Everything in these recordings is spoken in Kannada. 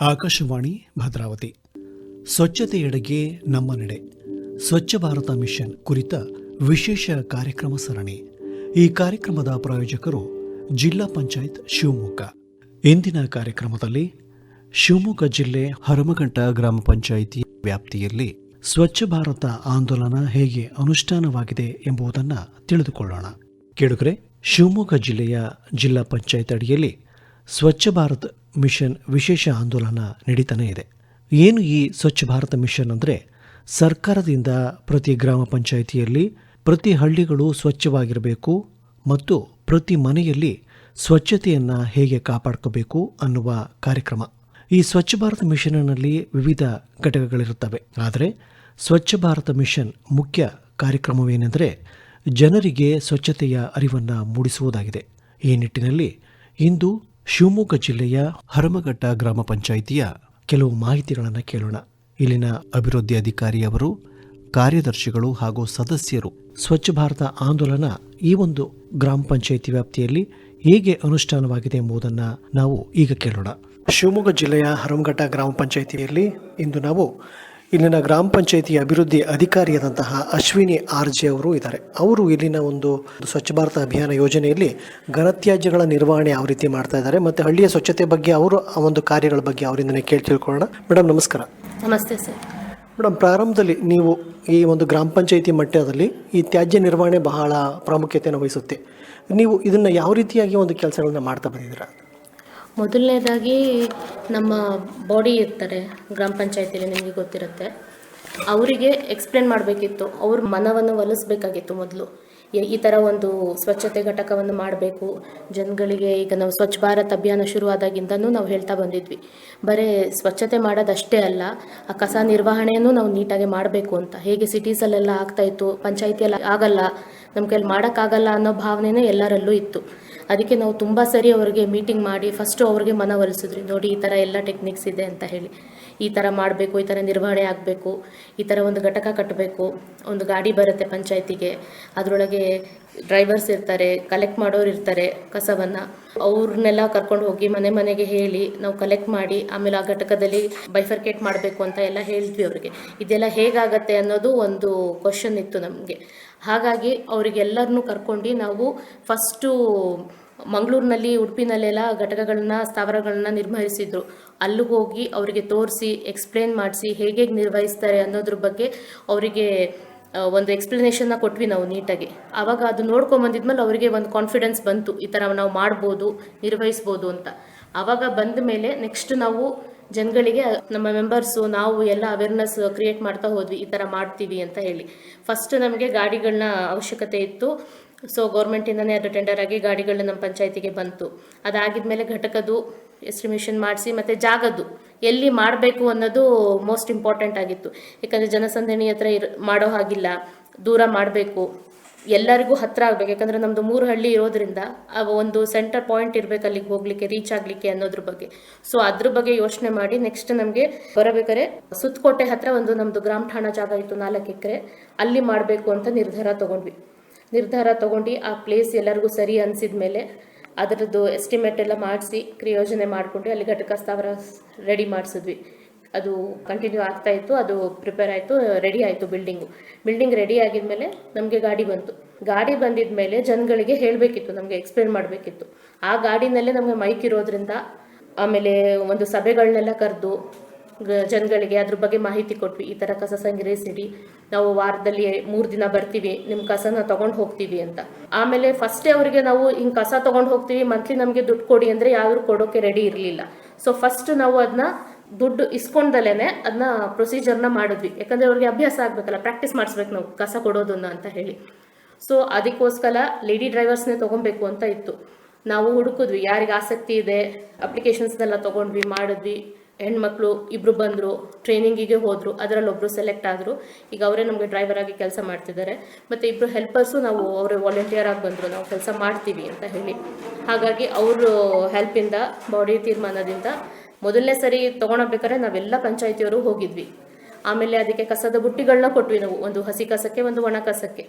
ಆಕಾಶವಾಣಿ ಭದ್ರಾವತಿ. ಸ್ವಚ್ಛತೆಯೆಡೆಗೆ ನಮ್ಮ ನಡೆ. ಸ್ವಚ್ಛ ಭಾರತ ಮಿಷನ್ ಕುರಿತ ವಿಶೇಷ ಕಾರ್ಯಕ್ರಮ ಸರಣಿ. ಈ ಕಾರ್ಯಕ್ರಮದ ಪ್ರಾಯೋಜಕರು ಜಿಲ್ಲಾ ಪಂಚಾಯತ್ ಶಿವಮೊಗ್ಗ. ಇಂದಿನ ಕಾರ್ಯಕ್ರಮದಲ್ಲಿ ಶಿವಮೊಗ್ಗ ಜಿಲ್ಲೆ ಹರಮಘಂಟ ಗ್ರಾಮ ಪಂಚಾಯಿತಿ ವ್ಯಾಪ್ತಿಯಲ್ಲಿ ಸ್ವಚ್ಛ ಭಾರತ ಆಂದೋಲನ ಹೇಗೆ ಅನುಷ್ಠಾನವಾಗಿದೆ ಎಂಬುದನ್ನು ತಿಳಿದುಕೊಳ್ಳೋಣ. ಕೇಳುಗರೆ, ಶಿವಮೊಗ್ಗ ಜಿಲ್ಲೆಯ ಜಿಲ್ಲಾ ಪಂಚಾಯತ್ ಅಡಿಯಲ್ಲಿ ಸ್ವಚ್ಛ ಭಾರತ್ ಮಿಷನ್, ವಿಶೇಷ ಆಂದೋಲನ ನಡೀತಾನೇ ಇದೆ. ಏನು ಈ ಸ್ವಚ್ಛ ಭಾರತ ಮಿಷನ್ ಅಂದರೆ? ಸರ್ಕಾರದಿಂದ ಪ್ರತಿ ಗ್ರಾಮ ಪಂಚಾಯಿತಿಯಲ್ಲಿ ಪ್ರತಿ ಹಳ್ಳಿಗಳು ಸ್ವಚ್ಛವಾಗಿರಬೇಕು ಮತ್ತು ಪ್ರತಿ ಮನೆಯಲ್ಲಿ ಸ್ವಚ್ಛತೆಯನ್ನು ಹೇಗೆ ಕಾಪಾಡ್ಕೋಬೇಕು ಅನ್ನುವ ಕಾರ್ಯಕ್ರಮ. ಈ ಸ್ವಚ್ಛ ಭಾರತ ಮಿಷನ್ನಲ್ಲಿ ವಿವಿಧ ಘಟಕಗಳಿರುತ್ತವೆ. ಆದರೆ ಸ್ವಚ್ಛ ಭಾರತ ಮಿಷನ್ ಮುಖ್ಯ ಕಾರ್ಯಕ್ರಮವೇನೆಂದರೆ ಜನರಿಗೆ ಸ್ವಚ್ಛತೆಯ ಅರಿವನ್ನು ಮೂಡಿಸುವುದಾಗಿದೆ. ಈ ನಿಟ್ಟಿನಲ್ಲಿ ಇಂದು ಶಿವಮೊಗ್ಗ ಜಿಲ್ಲೆಯ ಹರಮಘಟ್ಟ ಗ್ರಾಮ ಪಂಚಾಯಿತಿಯ ಕೆಲವು ಮಾಹಿತಿಗಳನ್ನು ಕೇಳೋಣ. ಇಲ್ಲಿನ ಅಭಿವೃದ್ಧಿ ಅಧಿಕಾರಿಯವರು ಕಾರ್ಯದರ್ಶಿಗಳು ಹಾಗೂ ಸದಸ್ಯರು ಸ್ವಚ್ಛ ಭಾರತ ಆಂದೋಲನ ಈ ಒಂದು ಗ್ರಾಮ ಪಂಚಾಯಿತಿ ವ್ಯಾಪ್ತಿಯಲ್ಲಿ ಹೇಗೆ ಅನುಷ್ಠಾನವಾಗಿದೆ ಎಂಬುದನ್ನು ನಾವು ಈಗ ಕೇಳೋಣ. ಶಿವಮೊಗ್ಗ ಜಿಲ್ಲೆಯ ಹರಮಘಟ್ಟ ಗ್ರಾಮ ಪಂಚಾಯಿತಿಯಲ್ಲಿ ಇಂದು ನಾವು ಇಲ್ಲಿನ ಗ್ರಾಮ ಪಂಚಾಯಿತಿ ಅಭಿವೃದ್ಧಿ ಅಧಿಕಾರಿಯಾದಂತಹ ಅಶ್ವಿನಿ ಆರ್ ಜೆ ಅವರು ಇದ್ದಾರೆ. ಅವರು ಇಲ್ಲಿನ ಒಂದು ಸ್ವಚ್ಛ ಭಾರತ ಅಭಿಯಾನ ಯೋಜನೆಯಲ್ಲಿ ಘನತ್ಯಾಜ್ಯಗಳ ನಿರ್ವಹಣೆ ಯಾವ ರೀತಿ ಮಾಡ್ತಾ ಇದ್ದಾರೆ ಮತ್ತು ಹಳ್ಳಿಯ ಸ್ವಚ್ಛತೆ ಬಗ್ಗೆ ಅವರು ಆ ಒಂದು ಕಾರ್ಯಗಳ ಬಗ್ಗೆ ಅವರಿಂದನೇ ಕೇಳಿ ತಿಳ್ಕೊಳ್ಳೋಣ. ಮೇಡಮ್ ನಮಸ್ಕಾರ. ನಮಸ್ತೆ ಸರ್. ಮೇಡಮ್ ಪ್ರಾರಂಭದಲ್ಲಿ ನೀವು ಈ ಒಂದು ಗ್ರಾಮ ಪಂಚಾಯಿತಿ ಮಟ್ಟದಲ್ಲಿ ಈ ತ್ಯಾಜ್ಯ ನಿರ್ವಹಣೆ ಬಹಳ ಪ್ರಾಮುಖ್ಯತೆಯನ್ನು ವಹಿಸುತ್ತೆ. ನೀವು ಇದನ್ನು ಯಾವ ರೀತಿಯಾಗಿ ಒಂದು ಕೆಲಸಗಳನ್ನ ಮಾಡ್ತಾ ಬಂದಿದ್ದೀರಾ? ಮೊದಲನೇದಾಗಿ ನಮ್ಮ ಬಾಡಿ ಇರ್ತಾರೆ, ಗ್ರಾಮ ಪಂಚಾಯತಿಲಿ ನಿಮಗೆ ಗೊತ್ತಿರುತ್ತೆ. ಅವರಿಗೆ ಎಕ್ಸ್ಪ್ಲೇನ್ ಮಾಡಬೇಕಿತ್ತು, ಅವ್ರ ಮನವನ್ನು ಒಲಿಸ್ಬೇಕಾಗಿತ್ತು ಮೊದಲು. ಈ ಥರ ಒಂದು ಸ್ವಚ್ಛತೆ ಘಟಕವನ್ನು ಮಾಡಬೇಕು, ಜನಗಳಿಗೆ ಈಗ ನಾವು ಸ್ವಚ್ಛ ಭಾರತ್ ಅಭಿಯಾನ ಶುರುವಾದಾಗಿಂದನೂ ನಾವು ಹೇಳ್ತಾ ಬಂದಿದ್ವಿ. ಬರೀ ಸ್ವಚ್ಛತೆ ಮಾಡೋದಷ್ಟೇ ಅಲ್ಲ, ಆ ಕಸ ನಿರ್ವಹಣೆಯನ್ನು ನಾವು ನೀಟಾಗಿ ಮಾಡಬೇಕು ಅಂತ. ಹೇಗೆ ಸಿಟೀಸಲ್ಲೆಲ್ಲ ಆಗ್ತಾಯಿತ್ತು ಪಂಚಾಯಿತಿಯಲ್ಲಿ ಆಗಲ್ಲ ನಮ್ಮ ಕೈಯಲ್ಲಿ ಮಾಡೋಕ್ಕಾಗಲ್ಲ ಅನ್ನೋ ಭಾವನೆನೇ ಎಲ್ಲರಲ್ಲೂ ಇತ್ತು. ಅದಕ್ಕೆ ನಾವು ತುಂಬ ಸರಿ ಅವರಿಗೆ ಮೀಟಿಂಗ್ ಮಾಡಿ ಫಸ್ಟು ಅವ್ರಿಗೆ ಮನವೊಲಿಸಿದ್ರಿ ನೋಡಿ, ಈ ಥರ ಎಲ್ಲ ಟೆಕ್ನಿಕ್ಸ್ ಇದೆ ಅಂತ ಹೇಳಿ. ಈ ಥರ ಮಾಡಬೇಕು, ಈ ಥರ ನಿರ್ವಹಣೆ ಆಗಬೇಕು, ಈ ಥರ ಒಂದು ಘಟಕ ಕಟ್ಟಬೇಕು, ಒಂದು ಗಾಡಿ ಬರುತ್ತೆ ಪಂಚಾಯತಿಗೆ. ಅದರೊಳಗೆ ಡ್ರೈವರ್ಸ್ ಇರ್ತಾರೆ ಕಲೆಕ್ಟ್ ಮಾಡೋರು ಇರ್ತಾರೆ ಕಸವನ್ನು. ಅವ್ರನ್ನೆಲ್ಲ ಕರ್ಕೊಂಡು ಹೋಗಿ ಮನೆ ಮನೆಗೆ ಹೇಳಿ, ನಾವು ಕಲೆಕ್ಟ್ ಮಾಡಿ, ಆಮೇಲೆ ಆ ಘಟಕದಲ್ಲಿ ಬೈಫರ್ಕೇಟ್ ಮಾಡಬೇಕು ಅಂತ ಎಲ್ಲ ಹೇಳಿದ್ವಿ ಅವರಿಗೆ. ಇದೆಲ್ಲ ಹೇಗಾಗತ್ತೆ ಅನ್ನೋದು ಒಂದು ಕ್ವಶನ್ ಇತ್ತು ನಮಗೆ. ಹಾಗಾಗಿ ಅವರಿಗೆಲ್ಲರನ್ನೂ ಕರ್ಕೊಂಡು ನಾವು ಫಸ್ಟು ಮಂಗಳೂರಿನಲ್ಲಿ, ಉಡುಪಿನಲ್ಲೆಲ್ಲ ಘಟಕಗಳನ್ನ, ಸ್ಥಾವರಗಳನ್ನ ನಿರ್ವಹಿಸಿದ್ರು. ಅಲ್ಲಿಗೆ ಹೋಗಿ ಅವರಿಗೆ ತೋರಿಸಿ ಎಕ್ಸ್ಪ್ಲೇನ್ ಮಾಡಿಸಿ ಹೇಗೆ ಹೇಗೆ ನಿರ್ವಹಿಸ್ತಾರೆ ಅನ್ನೋದ್ರ ಬಗ್ಗೆ ಅವರಿಗೆ ಒಂದು ಎಕ್ಸ್ಪ್ಲನೇಷನ್ನ ಕೊಟ್ವಿ ನಾವು ನೀಟಾಗಿ. ಆವಾಗ ಅದು ನೋಡ್ಕೊಂಬಂದಿದ್ಮೇಲೆ ಅವರಿಗೆ ಒಂದು ಕಾನ್ಫಿಡೆನ್ಸ್ ಬಂತು. ಈ ಥರ ನಾವು ಮಾಡ್ಬೋದು, ನಿರ್ವಹಿಸ್ಬೋದು ಅಂತ. ಆವಾಗ ಬಂದ ಮೇಲೆ ನೆಕ್ಸ್ಟ್ ನಾವು ಜನಗಳಿಗೆ, ನಮ್ಮ ಮೆಂಬರ್ಸು ನಾವು ಎಲ್ಲ ಅವೇರ್ನೆಸ್ ಕ್ರಿಯೇಟ್ ಮಾಡ್ತಾ ಹೋದ್ವಿ, ಈ ಥರ ಮಾಡ್ತೀವಿ ಅಂತ ಹೇಳಿ. ಫಸ್ಟ್ ನಮಗೆ ಗಾಡಿಗಳನ್ನ ಅವಶ್ಯಕತೆ ಇತ್ತು. ಸೊ ಗೌರ್ಮೆಂಟಿಂದನೇ ಅದು ಟೆಂಡರ್ ಆಗಿ ಗಾಡಿಗಳನ್ನ ನಮ್ಮ ಪಂಚಾಯತಿಗೆ ಬಂತು. ಅದಾಗಿದ್ಮೇಲೆ ಘಟಕದ್ದು ಎಸ್ಟಿಮೇಷನ್ ಮಾಡಿಸಿ, ಮತ್ತು ಜಾಗದ್ದು ಎಲ್ಲಿ ಮಾಡಬೇಕು ಅನ್ನೋದು ಮೋಸ್ಟ್ ಇಂಪಾರ್ಟೆಂಟ್ ಆಗಿತ್ತು. ಯಾಕಂದರೆ ಜನಸಂದಣಿ ಹತ್ರ ಇರ್ ಮಾಡೋ ಹಾಗಿಲ್ಲ. ದೂರ ಮಾಡಬೇಕು. ಎಲ್ಲರಿಗೂ ಹತ್ರ ಆಗ್ಬೇಕು. ಯಾಕಂದ್ರೆ ನಮ್ದು ಮೂರು ಹಳ್ಳಿ ಇರೋದ್ರಿಂದ ಒಂದು ಸೆಂಟರ್ ಪಾಯಿಂಟ್ ಇರ್ಬೇಕು ಅಲ್ಲಿಗೆ ಹೋಗ್ಲಿಕ್ಕೆ ರೀಚ್ ಆಗ್ಲಿಕ್ಕೆ ಅನ್ನೋದ್ರ ಬಗ್ಗೆ. ಸೊ ಅದ್ರ ಬಗ್ಗೆ ಯೋಚನೆ ಮಾಡಿ ನೆಕ್ಸ್ಟ್ ನಮಗೆ ಬರಬೇಕಾದ್ರೆ ಸುತ್ತಕೋಟೆ ಹತ್ರ ಒಂದು ನಮ್ದು ಗ್ರಾಮ ಠಾಣಾ ಜಾಗ ಇತ್ತು, ನಾಲ್ಕು ಎಕರೆ. ಅಲ್ಲಿ ಮಾಡಬೇಕು ಅಂತ ನಿರ್ಧಾರ ತಗೊಂಡ್ವಿ. ನಿರ್ಧಾರ ತಗೊಂಡು ಆ ಪ್ಲೇಸ್ ಎಲ್ಲರಿಗೂ ಸರಿ ಅನ್ಸಿದ ಮೇಲೆ ಅದರದ್ದು ಎಸ್ಟಿಮೇಟ್ ಎಲ್ಲ ಮಾಡಿಸಿ, ಕ್ರಿಯೋಜನೆ ಮಾಡಿಕೊಂಡು ಅಲ್ಲಿ ಘಟಕ ಸ್ಥಾವರ ರೆಡಿ ಮಾಡಿಸಿದ್ವಿ. ಅದು ಕಂಟಿನ್ಯೂ ಆಗ್ತಾ ಇತ್ತು, ಅದು ಪ್ರಿಪೇರ್ ಆಯಿತು ರೆಡಿ ಆಯಿತು ಬಿಲ್ಡಿಂಗು ಬಿಲ್ಡಿಂಗ್ ರೆಡಿ ಆಗಿದ್ಮೇಲೆ ನಮಗೆ ಗಾಡಿ ಬಂತು. ಗಾಡಿ ಬಂದಿದ ಮೇಲೆ ಜನಗಳಿಗೆ ಹೇಳಬೇಕಿತ್ತು, ನಮಗೆ ಎಕ್ಸ್ಪ್ಲೇನ್ ಮಾಡಬೇಕಿತ್ತು. ಆ ಗಾಡಿನಲ್ಲೇ ನಮಗೆ ಮೈಕ್ ಇರೋದ್ರಿಂದ ಆಮೇಲೆ ಒಂದು ಸಭೆಗಳನ್ನೆಲ್ಲ ಕರೆದು ಜನಗಳಿಗೆ ಅದ್ರ ಬಗ್ಗೆ ಮಾಹಿತಿ ಕೊಟ್ವಿ. ಈ ಥರ ಕಸ ಸಂಗ್ರಹಿಸಿಡಿ ನಾವು ವಾರದಲ್ಲಿ ಮೂರು ದಿನ ಬರ್ತೀವಿ ನಿಮ್ಮ ಕಸನ ತೊಗೊಂಡು ಹೋಗ್ತೀವಿ ಅಂತ. ಆಮೇಲೆ ಫಸ್ಟೇ ಅವರಿಗೆ ನಾವು ಹಿಂಗೆ ಕಸ ತೊಗೊಂಡು ಹೋಗ್ತೀವಿ ಮಂತ್ಲಿ ನಮಗೆ ದುಡ್ಡು ಕೊಡಿ ಅಂದರೆ ಯಾರು ಕೊಡೋಕೆ ರೆಡಿ ಇರಲಿಲ್ಲ. ಸೊ ಫಸ್ಟ್ ನಾವು ಅದನ್ನ ದುಡ್ಡು ಇಸ್ಕೊಂಡಲ್ಲೇನೆ ಅದನ್ನ ಪ್ರೊಸೀಜರ್ನ ಮಾಡಿದ್ವಿ. ಯಾಕಂದರೆ ಅವ್ರಿಗೆ ಅಭ್ಯಾಸ ಆಗಬೇಕಲ್ಲ ಪ್ರಾಕ್ಟೀಸ್ ಮಾಡಿಸ್ಬೇಕು ನಾವು, ಕಸ ಕೊಡೋದನ್ನ ಅಂತ ಹೇಳಿ. ಸೊ ಅದಕ್ಕೋಸ್ಕರ ಲೇಡಿ ಡ್ರೈವರ್ಸ್ನೇ ತೊಗೊಬೇಕು ಅಂತ ಇತ್ತು. ನಾವು ಹುಡುಕಿದ್ವಿ, ಯಾರಿಗೆ ಆಸಕ್ತಿ ಇದೆ ಅಪ್ಲಿಕೇಶನ್ಸ್ನೆಲ್ಲ ತೊಗೊಂಡ್ವಿ, ಮಾಡಿದ್ವಿ. ಹೆಣ್ಮಕ್ಳು ಇಬ್ಬರು ಬಂದರು ಟ್ರೈನಿಂಗಿಗೆ ಹೋದರು, ಅದರಲ್ಲಿ ಒಬ್ಬರು ಸೆಲೆಕ್ಟ್ ಆದರು. ಈಗ ಅವರೇ ನಮಗೆ ಡ್ರೈವರ್ ಆಗಿ ಕೆಲಸ ಮಾಡ್ತಿದ್ದಾರೆ. ಮತ್ತು ಇಬ್ಬರು ಹೆಲ್ಪರ್ಸು ನಾವು ಅವರೇ ವಾಲಂಟಿಯರ್ ಆಗಿ ಬಂದರು, ನಾವು ಕೆಲಸ ಮಾಡ್ತೀವಿ ಅಂತ ಹೇಳಿ. ಹಾಗಾಗಿ ಅವರು ಹೆಲ್ಪಿಂದ ಬಾಡಿ ತೀರ್ಮಾನದಿಂದ ಮೊದಲನೇ ಸರಿ ತೊಗೊಳಬೇಕಾದ್ರೆ ನಾವೆಲ್ಲ ಪಂಚಾಯತಿಯವರು ಹೋಗಿದ್ವಿ. ಆಮೇಲೆ ಅದಕ್ಕೆ ಕಸದ ಬುಟ್ಟಿಗಳನ್ನ ಕೊಟ್ವಿ ನಾವು, ಒಂದು ಹಸಿ ಕಸಕ್ಕೆ, ಒಂದು ಒಣ ಕಸಕ್ಕೆ.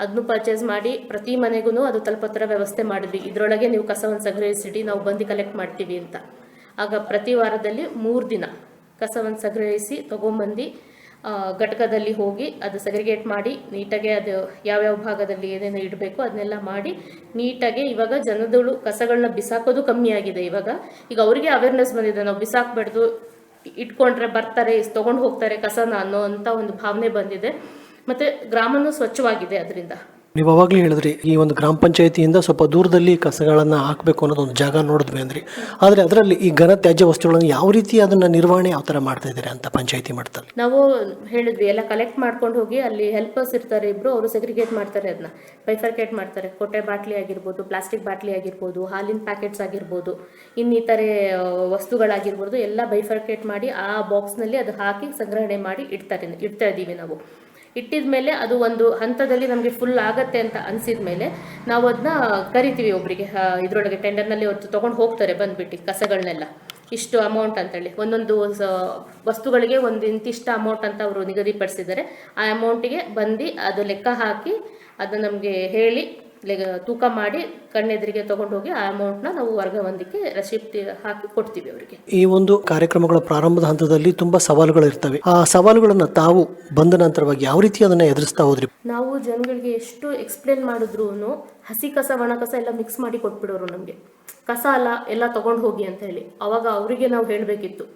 ಅದನ್ನು ಪರ್ಚೇಸ್ ಮಾಡಿ ಪ್ರತಿ ಮನೆಗೂ ಅದು ತಲುಪತ್ರ ವ್ಯವಸ್ಥೆ ಮಾಡಿದ್ವಿ. ಇದರೊಳಗೆ ನೀವು ಕಸವನ್ನು ಸಂಗ್ರಹಿಸಿಡಿ, ನಾವು ಬಂದು ಕಲೆಕ್ಟ್ ಮಾಡ್ತೀವಿ ಅಂತ. ಆಗ ಪ್ರತಿ ವಾರದಲ್ಲಿ ಮೂರು ದಿನ ಕಸವನ್ನು ಸಂಗ್ರಹಿಸಿ ತೊಗೊಂಬಂದು ಘಟಕದಲ್ಲಿ ಹೋಗಿ ಅದು ಸೆಗ್ರಿಗೇಟ್ ಮಾಡಿ ನೀಟಾಗೆ ಅದು ಯಾವ್ಯಾವ ಭಾಗದಲ್ಲಿ ಏನೇನು ಇಡಬೇಕು ಅದನ್ನೆಲ್ಲ ಮಾಡಿ ನೀಟಾಗೆ ಇವಾಗ ಜನದಳು ಕಸಗಳನ್ನ ಬಿಸಾಕೋದು ಕಮ್ಮಿ ಆಗಿದೆ ಇವಾಗ. ಈಗ ಅವರಿಗೆ ಅವೇರ್ನೆಸ್ ಬಂದಿದೆ, ನಾವು ಬಿಸಾಕ್ಬಾರ್ದು, ಇಟ್ಕೊಂಡ್ರೆ ಬರ್ತಾರೆ ತೊಗೊಂಡು ಹೋಗ್ತಾರೆ ಕಸನ ಅನ್ನೋ ಅಂತ ಒಂದು ಭಾವನೆ ಬಂದಿದೆ. ಮತ್ತು ಗ್ರಾಮನೂ ಸ್ವಚ್ಛವಾಗಿದೆ ಅದರಿಂದ. ನೀವು ಅವಾಗಲೇ ಹೇಳಿದ್ರಿ, ಈ ಒಂದು ಗ್ರಾಮ ಪಂಚಾಯತಿಯಿಂದ ಸ್ವಲ್ಪ ದೂರದಲ್ಲಿ ಕಸಗಳನ್ನು ಹಾಕಬೇಕು ಅನ್ನೋದು ಒಂದು ಜಾಗ ನೋಡಿದ್ವಿ ಅಂದ್ರಿ. ಆದರೆ ಅದರಲ್ಲಿ ಈ ಘನ ತ್ಯಾಜ್ಯ ವಸ್ತುಗಳನ್ನು ಯಾವ ರೀತಿ ಅದನ್ನು ನಿರ್ವಹಣೆ ಯಾವ ಥರ ಮಾಡ್ತಾ ಇದ್ದಾರೆ ಅಂತ ಪಂಚಾಯತಿ ಮಟ್ಟದಲ್ಲಿ? ನಾವು ಹೇಳಿದ್ವಿ, ಎಲ್ಲ ಕಲೆಕ್ಟ್ ಮಾಡ್ಕೊಂಡು ಹೋಗಿ ಅಲ್ಲಿ ಹೆಲ್ಪರ್ಸ್ ಇರ್ತಾರೆ ಇಬ್ರು, ಅವರು ಸೆಗ್ರಿಗೇಟ್ ಮಾಡ್ತಾರೆ ಅದನ್ನ ಬೈಫರ್ಕೇಟ್ ಮಾಡ್ತಾರೆ. ಕೊಟ್ಟೆ ಬಾಟ್ಲಿ ಆಗಿರ್ಬೋದು ಪ್ಲಾಸ್ಟಿಕ್ ಬಾಟ್ಲಿ ಆಗಿರ್ಬೋದು, ಹಾಲಿನ ಪ್ಯಾಕೆಟ್ಸ್ ಆಗಿರ್ಬೋದು, ಇನ್ನಿತರೆ ವಸ್ತುಗಳಾಗಿರ್ಬೋದು, ಎಲ್ಲ ಬೈಫರ್ಕೇಟ್ ಮಾಡಿ ಆ ಬಾಕ್ಸ್ನಲ್ಲಿ ಅದು ಹಾಕಿ ಸಂಗ್ರಹಣೆ ಮಾಡಿ ಇಡ್ತಾರೆ, ಇಡ್ತಾ ಇದ್ದೀವಿ ನಾವು. ಇಟ್ಟಿದ ಮೇಲೆ ಅದು ಒಂದು ಹಂತದಲ್ಲಿ ನಮಗೆ ಫುಲ್ ಆಗತ್ತೆ ಅಂತ ಅನ್ಸಿದ ಮೇಲೆ ನಾವು ಅದನ್ನ ಕರಿತೀವಿ ಒಬ್ಬರಿಗೆ ಇದರೊಳಗೆ ಟೆಂಡರ್ನಲ್ಲಿ ಅವ್ರದ್ದು ತೊಗೊಂಡು ಹೋಗ್ತಾರೆ ಬಂದ್ಬಿಟ್ಟು ಕಸಗಳನ್ನೆಲ್ಲ ಇಷ್ಟು ಅಮೌಂಟ್ ಅಂತೇಳಿ. ಒಂದೊಂದು ವಸ್ತುಗಳಿಗೆ ಒಂದು ಇಂತಿಷ್ಟು ಅಮೌಂಟ್ ಅಂತ ಅವರು ನಿಗದಿಪಡಿಸಿದ್ದಾರೆ. ಆ ಅಮೌಂಟಿಗೆ ಬಂದು ಅದು ಲೆಕ್ಕ ಹಾಕಿ ಅದು ನಮಗೆ ಹೇಳಿ ತೂಕ ಮಾಡಿ ಕಣ್ಣೆದುರಿಗೆ ತಗೊಂಡೋಗಿ ಹೋಗಿ ಆ ಅಮೌಂಟ್ನ ನಾವು ವರ್ಗವೊಂದಕ್ಕೆ ರೆಸಿಪ್ಟ್ ಹಾಕಿ ಕೊಡ್ತೀವಿ ಅವರಿಗೆ. ಈ ಒಂದು ಕಾರ್ಯಕ್ರಮಗಳ ಪ್ರಾರಂಭದ ಹಂತದಲ್ಲಿ ತುಂಬಾ ಸವಾಲುಗಳು ಇರ್ತವೆ. ಆ ಸವಾಲುಗಳನ್ನು ತಾವು ಬಂದ ನಂತರವಾಗಿ ಯಾವ ರೀತಿ ಅದನ್ನ ಎದುರಿಸ್ತಾ ಹೋದ್ರಿ? ನಾವು ಜನಗಳಿಗೆ ಎಷ್ಟು ಎಕ್ಸ್ಪ್ಲೇನ್ ಮಾಡಿದ್ರು ಹಸಿ ಕಸ ಒಣ ಕಸ ಎಲ್ಲ ಮಿಕ್ಸ್ ಮಾಡಿ ಕೊಟ್ಬಿಡೋರು ನಮಗೆ. ಕಸ ಅಲ್ಲ ಎಲ್ಲ ತಗೊಂಡು ಹೋಗಿ ಅಂತ ಹೇಳಿ. ಅವಾಗ ಅವರಿಗೆ ನಾವು ಹೇಳಬೇಕಿತ್ತು.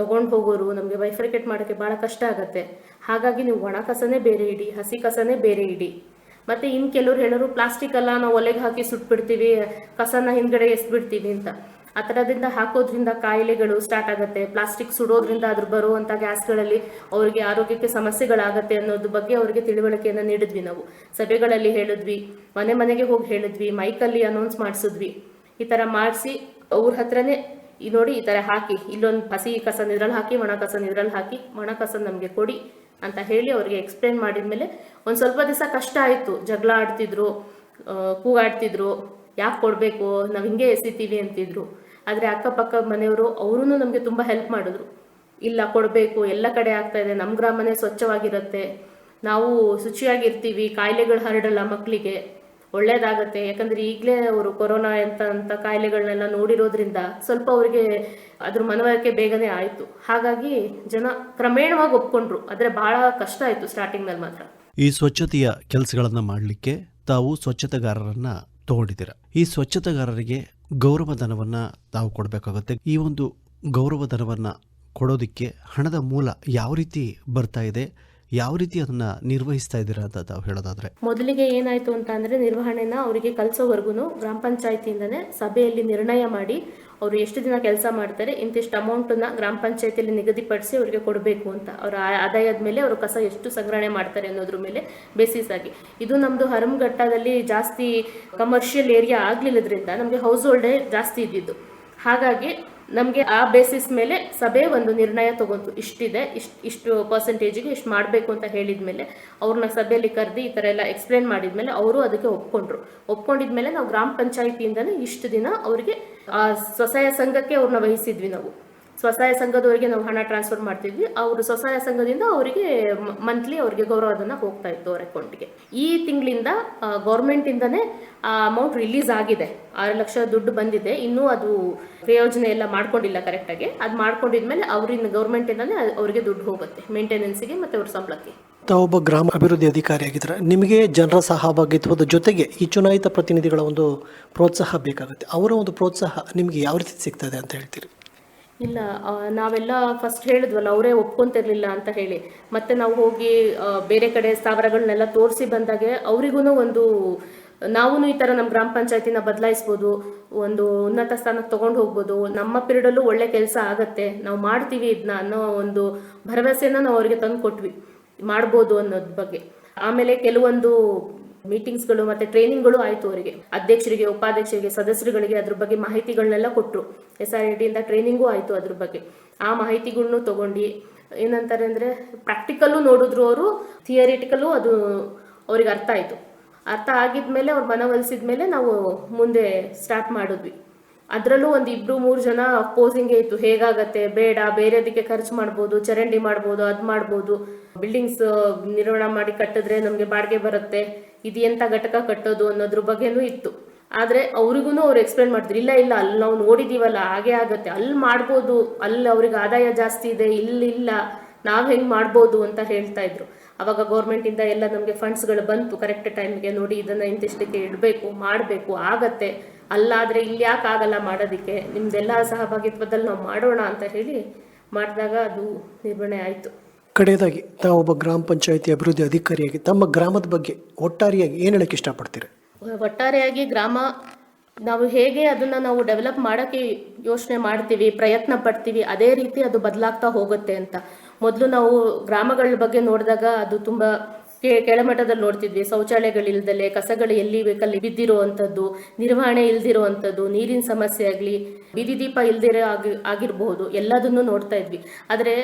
ತಗೊಂಡು ಹೋಗೋರು ನಮಗೆ ವೈಫ್ರಿಕೇಟ್ ಮಾಡೋಕ್ಕೆ ಭಾಳ ಕಷ್ಟ ಆಗುತ್ತೆ. ಹಾಗಾಗಿ ನೀವು ಒಣ ಕಸನೇ ಬೇರೆ ಇಡಿ ಹಸಿ ಕಸನೇ ಬೇರೆ ಇಡಿ. ಮತ್ತೆ ಇನ್ ಕೆಲವ್ರು ಹೇಳೋರು ಪ್ಲಾಸ್ಟಿಕ್ ಎಲ್ಲ ನಾವು ಒಲೆಗೆ ಹಾಕಿ ಸುಟ್ಬಿಡ್ತೀವಿ, ಕಸನ ಹಿಂದ್ಗಡೆ ಎಸ್ಬಿಡ್ತೀವಿ ಅಂತ. ಆ ಥರದಿಂದ ಹಾಕೋದ್ರಿಂದ ಕಾಯಿಲೆಗಳು ಸ್ಟಾರ್ಟ್ ಆಗುತ್ತೆ. ಪ್ಲಾಸ್ಟಿಕ್ ಸುಡೋದ್ರಿಂದ ಅದ್ರ ಬರುವಂಥ ಗ್ಯಾಸ್ಗಳಲ್ಲಿ ಅವರಿಗೆ ಆರೋಗ್ಯಕ್ಕೆ ಸಮಸ್ಯೆಗಳಾಗತ್ತೆ ಅನ್ನೋದ್ರ ಬಗ್ಗೆ ಅವರಿಗೆ ತಿಳುವಳಿಕೆಯನ್ನು ನೀಡಿದ್ವಿ ನಾವು. ಸಭೆಗಳಲ್ಲಿ ಹೇಳಿದ್ವಿ, ಮನೆ ಮನೆಗೆ ಹೋಗಿ ಹೇಳಿದ್ವಿ ಮೈಕಲ್ಲಿ ಅನೌನ್ಸ್ ಮಾಡಿಸಿದ್ವಿ. ಈ ಥರ ಮಾಡಿಸಿ, ಅವ್ರ ಹತ್ರನೇ ಈ ನೋಡಿ ಈ ಥರ ಹಾಕಿ, ಇಲ್ಲೊಂದು ಹಸಿ ಕಸನ ಇದ್ರಲ್ಲಿ ಹಾಕಿ, ಒಣ ಕಸನ ಇದ್ರಲ್ಲಿ ಹಾಕಿ, ಒಣ ಕಸನ ನಮಗೆ ಕೊಡಿ. ಅಂತ ಹೇಳಿ ಅವ್ರಿಗೆ ಎಕ್ಸ್ಪ್ಲೇನ್ ಮಾಡಿದ್ಮೇಲೆ ಒಂದು ಸ್ವಲ್ಪ ದಿವಸ ಕಷ್ಟ ಆಯಿತು. ಜಗಳ ಆಡ್ತಿದ್ರು ಕೂಗಾಡ್ತಿದ್ರು, ಯಾಕೆ ಕೊಡಬೇಕು, ನಾವು ಹಿಂಗೆ ಎಸಿತೀವಿ ಅಂತಿದ್ರು. ಆದರೆ ಅಕ್ಕಪಕ್ಕ ಮನೆಯವರು ಅವರೂ ನಮಗೆ ತುಂಬ ಹೆಲ್ಪ್ ಮಾಡಿದ್ರು. ಇಲ್ಲ, ಕೊಡಬೇಕು, ಎಲ್ಲ ಕಡೆ ಆಗ್ತಾ ನಮ್ಮ ಗ್ರಾಮನೇ ಸ್ವಚ್ಛವಾಗಿರುತ್ತೆ, ನಾವು ಶುಚಿಯಾಗಿರ್ತೀವಿ, ಕಾಯಿಲೆಗಳು ಹರಡಲ್ಲ ಮಕ್ಕಳಿಗೆ ಒಳ್ಳೇದಾಗತ್ತೆ. ಯಾಕಂದ್ರೆ ಈಗಲೇ ಅವರು ಕೊರೋನಾ ಅಂತ ಅಂತ ಕಾಯಿಲೆಗಳನ್ನೆಲ್ಲ ನೋಡಿರೋದ್ರಿಂದ ಸ್ವಲ್ಪ ಅವರಿಗೆ ಅದ್ರ ಮನವರಿಕೆ ಬೇಗನೆ ಆಯಿತು. ಹಾಗಾಗಿ ಜನ ಕ್ರಮೇಣವಾಗಿ ಒಪ್ಕೊಂಡ್ರು. ಆದರೆ ಬಹಳ ಕಷ್ಟ ಆಯಿತು ಸ್ಟಾರ್ಟಿಂಗ್ನಲ್ಲಿ ಮಾತ್ರ. ಈ ಸ್ವಚ್ಛತೆಯ ಕೆಲಸಗಳನ್ನು ಮಾಡಲಿಕ್ಕೆ ತಾವು ಸ್ವಚ್ಛತೆಗಾರರನ್ನ ತಗೊಂಡಿದ್ದೀರ. ಈ ಸ್ವಚ್ಛತೆಗಾರರಿಗೆ ಗೌರವ ಧನವನ್ನ ತಾವು ಕೊಡಬೇಕಾಗುತ್ತೆ. ಈ ಒಂದು ಗೌರವ ಧನವನ್ನ ಕೊಡೋದಕ್ಕೆ ಹಣದ ಮೂಲ ಯಾವ ರೀತಿ ಬರ್ತಾ ಇದೆ? ಯಾವ ರೀತಿ ಅದನ್ನ ನಿರ್ವಹಿಸ್ತಾ ಇದ್ದೀರಾ ಅಂತ ತಾವು ಹೇಳೋದಾದ್ರೆ? ಮೊದಲಿಗೆ ಏನಾಯ್ತು ಅಂತ ಅಂದ್ರೆ ನಿರ್ವಹಣೆನ ಅವರಿಗೆ ಕಲಿಸೋವರೆಗೂ ಗ್ರಾಮ ಪಂಚಾಯತಿಯಿಂದನೇ ಸಭೆಯಲ್ಲಿ ನಿರ್ಣಯ ಮಾಡಿ ಅವರು ಎಷ್ಟು ದಿನ ಕೆಲಸ ಮಾಡ್ತಾರೆ, ಇಂತಿಷ್ಟು ಅಮೌಂಟನ್ನ ಗ್ರಾಮ ಪಂಚಾಯತಿಯಲ್ಲಿ ನಿಗದಿಪಡಿಸಿ ಅವರಿಗೆ ಕೊಡಬೇಕು ಅಂತ. ಅವರ ಆದಾಯದ ಮೇಲೆ ಅವರು ಕಸ ಎಷ್ಟು ಸಂಗ್ರಹಣೆ ಮಾಡ್ತಾರೆ ಅನ್ನೋದ್ರ ಮೇಲೆ ಬೇಸಿಸ್ ಆಗಿ. ಇದು ನಮ್ಮದು ಹರಮಘಟ್ಟದಲ್ಲಿ ಜಾಸ್ತಿ ಕಮರ್ಷಿಯಲ್ ಏರಿಯಾ ಆಗಲಿಲ್ಲದ್ರಿಂದ ನಮಗೆ ಹೌಸ್ ಹೋಲ್ಡೇ ಜಾಸ್ತಿ ಇದ್ದಿದ್ದು. ಹಾಗಾಗಿ ನಮಗೆ ಆ ಬೇಸಿಸ್ ಮೇಲೆ ಸಭೆ ಒಂದು ನಿರ್ಣಯ ತಗೊಂತು. ಇಷ್ಟಿದೆ, ಇಷ್ಟು ಇಷ್ಟು ಪರ್ಸೆಂಟೇಜಿಗೆ ಇಷ್ಟು ಮಾಡಬೇಕು ಅಂತ ಹೇಳಿದ ಮೇಲೆ ಅವ್ರನ್ನ ಸಭೆಯಲ್ಲಿ ಕರೆದು ಈ ಥರ ಎಲ್ಲ ಎಕ್ಸ್ಪ್ಲೇನ್ ಮಾಡಿದ್ಮೇಲೆ ಅವರು ಅದಕ್ಕೆ ಒಪ್ಕೊಂಡ್ರು. ಒಪ್ಕೊಂಡಿದ್ಮೇಲೆ ನಾವು ಗ್ರಾಮ ಪಂಚಾಯಿತಿಯಿಂದನೇ ಇಷ್ಟು ದಿನ ಅವರಿಗೆ ಆ ಸ್ವಸಹಾಯ ಸಂಘಕ್ಕೆ ಅವ್ರನ್ನ ವಹಿಸಿದ್ವಿ ನಾವು. ಸ್ವಸಹಾಯ ಸಂಘದವರಿಗೆ ನಾವು ಹಣ ಟ್ರಾನ್ಸ್ಫರ್ ಮಾಡ್ತಿದ್ವಿ. ಅವರು ಸ್ವಸಹಾಯ ಸಂಘದಿಂದ ಅವರಿಗೆ ಮಂತ್ಲಿ ಅವರಿಗೆ ಗೌರವಧನ ಹೋಗ್ತಾ ಇತ್ತು ಅವರ ಅಕೌಂಟ್ಗೆ ಈ ತಿಂಗಳಿಂದ ಗೌರ್ಮೆಂಟಿಂದನೇ ಆ ಅಮೌಂಟ್ ರಿಲೀಸ್ ಆಗಿದೆ. ಆರು ಲಕ್ಷ ದುಡ್ಡು ಬಂದಿದೆ. ಇನ್ನೂ ಅದು ಪ್ರಯೋಜನ ಎಲ್ಲ ಮಾಡ್ಕೊಂಡಿಲ್ಲ ಕರೆಕ್ಟಾಗಿ ಅದು ಮಾಡ್ಕೊಂಡಿದ್ಮೇಲೆ ಅವರಿಂದ ಗೌರ್ಮೆಂಟಿಂದನೇ ಅವರಿಗೆ ದುಡ್ಡು ಹೋಗುತ್ತೆ. ಮೇಂಟೆನೆನ್ಸಿಗೆ ಮತ್ತು ಅವ್ರ ಸಂಬಳಕ್ಕೆ. ತಾವೊಬ್ಬ ಗ್ರಾಮ ಅಭಿವೃದ್ಧಿ ಅಧಿಕಾರಿಯಾಗಿದ್ದಾರೆ ನಿಮಗೆ ಜನರ ಸಹಭಾಗಿತ್ವದ ಜೊತೆಗೆ ಈ ಚುನಾಯಿತ ಪ್ರತಿನಿಧಿಗಳ ಒಂದು ಪ್ರೋತ್ಸಾಹ ಬೇಕಾಗುತ್ತೆ. ಅವರ ಒಂದು ಪ್ರೋತ್ಸಾಹ ನಿಮಗೆ ಯಾವ ರೀತಿ ಸಿಗ್ತದೆ ಅಂತ ಹೇಳ್ತೀರಿ? ಇಲ್ಲ ನಾವೆಲ್ಲ ಫಸ್ಟ್ ಹೇಳಿದ್ವಲ್ಲ, ಅವರೇ ಒಪ್ಕೊಂತಿರ್ಲಿಲ್ಲ ಅಂತ ಹೇಳಿ. ಮತ್ತೆ ನಾವು ಹೋಗಿ ಬೇರೆ ಕಡೆ ಸ್ಥಾವರಗಳನ್ನೆಲ್ಲ ತೋರಿಸಿ ಬಂದಾಗೆ ಅವರಿಗೂ ಒಂದು ನಾವೂ ಈ ಥರ ನಮ್ಮ ಗ್ರಾಮ ಪಂಚಾಯತಿನ ಬದಲಾಯಿಸ್ಬೋದು, ಒಂದು ಉನ್ನತ ಸ್ಥಾನಕ್ಕೆ ತಗೊಂಡು ಹೋಗ್ಬೋದು, ನಮ್ಮ ಪಿರಿಯಡಲ್ಲೂ ಒಳ್ಳೆ ಕೆಲಸ ಆಗತ್ತೆ, ನಾವು ಮಾಡ್ತೀವಿ ಇದನ್ನ ಅನ್ನೋ ಒಂದು ಭರವಸೆನ ನಾವು ಅವರಿಗೆ ತಂದು ಕೊಟ್ವಿ ಮಾಡ್ಬೋದು ಅನ್ನೋದ್ ಬಗ್ಗೆ. ಆಮೇಲೆ ಕೆಲವೊಂದು ಮೀಟಿಂಗ್ಸ್ಗಳು ಮತ್ತೆ ಟ್ರೈನಿಂಗ್ಗಳು ಆಯಿತು ಅವರಿಗೆ. ಅಧ್ಯಕ್ಷರಿಗೆ, ಉಪಾಧ್ಯಕ್ಷರಿಗೆ, ಸದಸ್ಯರುಗಳಿಗೆ ಅದ್ರ ಬಗ್ಗೆ ಮಾಹಿತಿಗಳನ್ನೆಲ್ಲ ಕೊಟ್ಟರು ಎಸ್ ಆರ್ ಐ ಡಿಯಿಂದ ಟ್ರೈನಿಂಗು ಆಯಿತು ಅದ್ರ ಬಗ್ಗೆ. ಆ ಮಾಹಿತಿಗಳ್ನು ತಗೊಂಡು, ಏನಂತಾರೆ ಅಂದರೆ ಪ್ರಾಕ್ಟಿಕಲ್ಲು ನೋಡಿದ್ರು ಅವರು, ಥಿಯರಿಟಿಕಲ್ಲು ಅದು ಅವ್ರಿಗೆ ಅರ್ಥ ಆಯಿತು. ಅರ್ಥ ಆಗಿದ್ಮೇಲೆ ಅವ್ರು ಮನವೊಲಿಸಿದ ಮೇಲೆ ನಾವು ಮುಂದೆ ಸ್ಟಾರ್ಟ್ ಮಾಡಿದ್ವಿ. ಅದರಲ್ಲೂ ಒಂದು ಇಬ್ಬರು ಮೂರು ಜನ ಅಪೋಸಿಂಗೇ ಇತ್ತು. ಹೇಗಾಗತ್ತೆ, ಬೇಡ, ಬೇರೆದಕ್ಕೆ ಖರ್ಚು ಮಾಡ್ಬೋದು, ಚರಂಡಿ ಮಾಡ್ಬೋದು, ಅದು ಮಾಡ್ಬೋದು. ಬಿಲ್ಡಿಂಗ್ಸ್ ನಿರ್ಮಾಣ ಮಾಡಿ ಕಟ್ಟಿದ್ರೆ ನಮಗೆ ಬಾಡಿಗೆ ಬರುತ್ತೆ. ಇದು ಎಂಥ ಘಟಕ ಕಟ್ಟೋದು ಅನ್ನೋದ್ರ ಬಗ್ಗೆನೂ ಇತ್ತು. ಆದರೆ ಅವ್ರಿಗೂ ಅವ್ರು ಎಕ್ಸ್ಪ್ಲೇನ್ ಮಾಡಿದ್ರು ಇಲ್ಲ ಇಲ್ಲ, ಅಲ್ಲಿ ನಾವು ನೋಡಿದೀವಲ್ಲ, ಹಾಗೆ ಆಗುತ್ತೆ, ಅಲ್ಲಿ ಮಾಡ್ಬೋದು, ಅಲ್ಲಿ ಅವ್ರಿಗೆ ಆದಾಯ ಜಾಸ್ತಿ ಇದೆ ಇಲ್ಲಿಲ್ಲ ನಾವು ಹೆಂಗೆ ಮಾಡ್ಬೋದು ಅಂತ ಹೇಳ್ತಾ ಇದ್ರು. ಅವಾಗ ಗೌರ್ಮೆಂಟಿಂದ ಎಲ್ಲ ನಮಗೆ ಫಂಡ್ಸ್ಗಳು ಬಂತು ಕರೆಕ್ಟ್ ಟೈಮ್ಗೆ ನೋಡಿ ಇದನ್ನು ಇಂತಿಷ್ಟಕ್ಕೆ ಇಡಬೇಕು, ಮಾಡಬೇಕು, ಆಗತ್ತೆ. ಅಲ್ಲಾದರೆ ಇಲ್ಲಿ ಯಾಕೆ ಆಗಲ್ಲ ಮಾಡೋದಕ್ಕೆ? ನಿಮ್ದೆಲ್ಲ ಸಹಭಾಗಿತ್ವದಲ್ಲಿ ನಾವು ಮಾಡೋಣ ಅಂತ ಹೇಳಿ ಮಾಡಿದಾಗ ಅದು ನಿರ್ವಹಣೆ ಆಯಿತು. ಕಡೆಯದಾಗಿ ತಾವೊಬ್ಬ ಗ್ರಾಮ ಪಂಚಾಯಿತಿ ಅಭಿವೃದ್ಧಿ ಅಧಿಕಾರಿಯಾಗಿ ತಮ್ಮ ಗ್ರಾಮದ ಬಗ್ಗೆ ಒಟ್ಟಾರೆಯಾಗಿ ಏನು ಹೇಳಕ್ಕೆ ಇಷ್ಟಪಡ್ತೀರಿ? ಒಟ್ಟಾರೆಯಾಗಿ ಗ್ರಾಮ, ನಾವು ಹೇಗೆ ಅದನ್ನು ನಾವು ಡೆವಲಪ್ ಮಾಡೋಕ್ಕೆ ಯೋಚನೆ ಮಾಡ್ತೀವಿ, ಪ್ರಯತ್ನ ಪಡ್ತೀವಿ, ಅದೇ ರೀತಿ ಅದು ಬದಲಾಗ್ತಾ ಹೋಗುತ್ತೆ ಅಂತ. ಮೊದಲು ನಾವು ಗ್ರಾಮಗಳ ಬಗ್ಗೆ ನೋಡಿದಾಗ ಅದು ತುಂಬ ಕೆಳಮಟ್ಟದಲ್ಲಿ ನೋಡ್ತಿದ್ವಿ. ಶೌಚಾಲಯಗಳಿಲ್ದಲೆ ಕಸಗಳು ಎಲ್ಲಿ ಬೇಕಲ್ಲಿ ಬಿದ್ದಿರುವಂಥದ್ದು, ನಿರ್ವಹಣೆ ಇಲ್ದಿರುವಂಥದ್ದು, ನೀರಿನ ಸಮಸ್ಯೆ ಆಗಲಿ, ಬೀದಿ ದೀಪ ಇಲ್ದಿರೋ ಆಗಿ ಆಗಿರಬಹುದು ಎಲ್ಲದನ್ನು ನೋಡ್ತಾ ಇದ್ವಿ. ಆದರೆ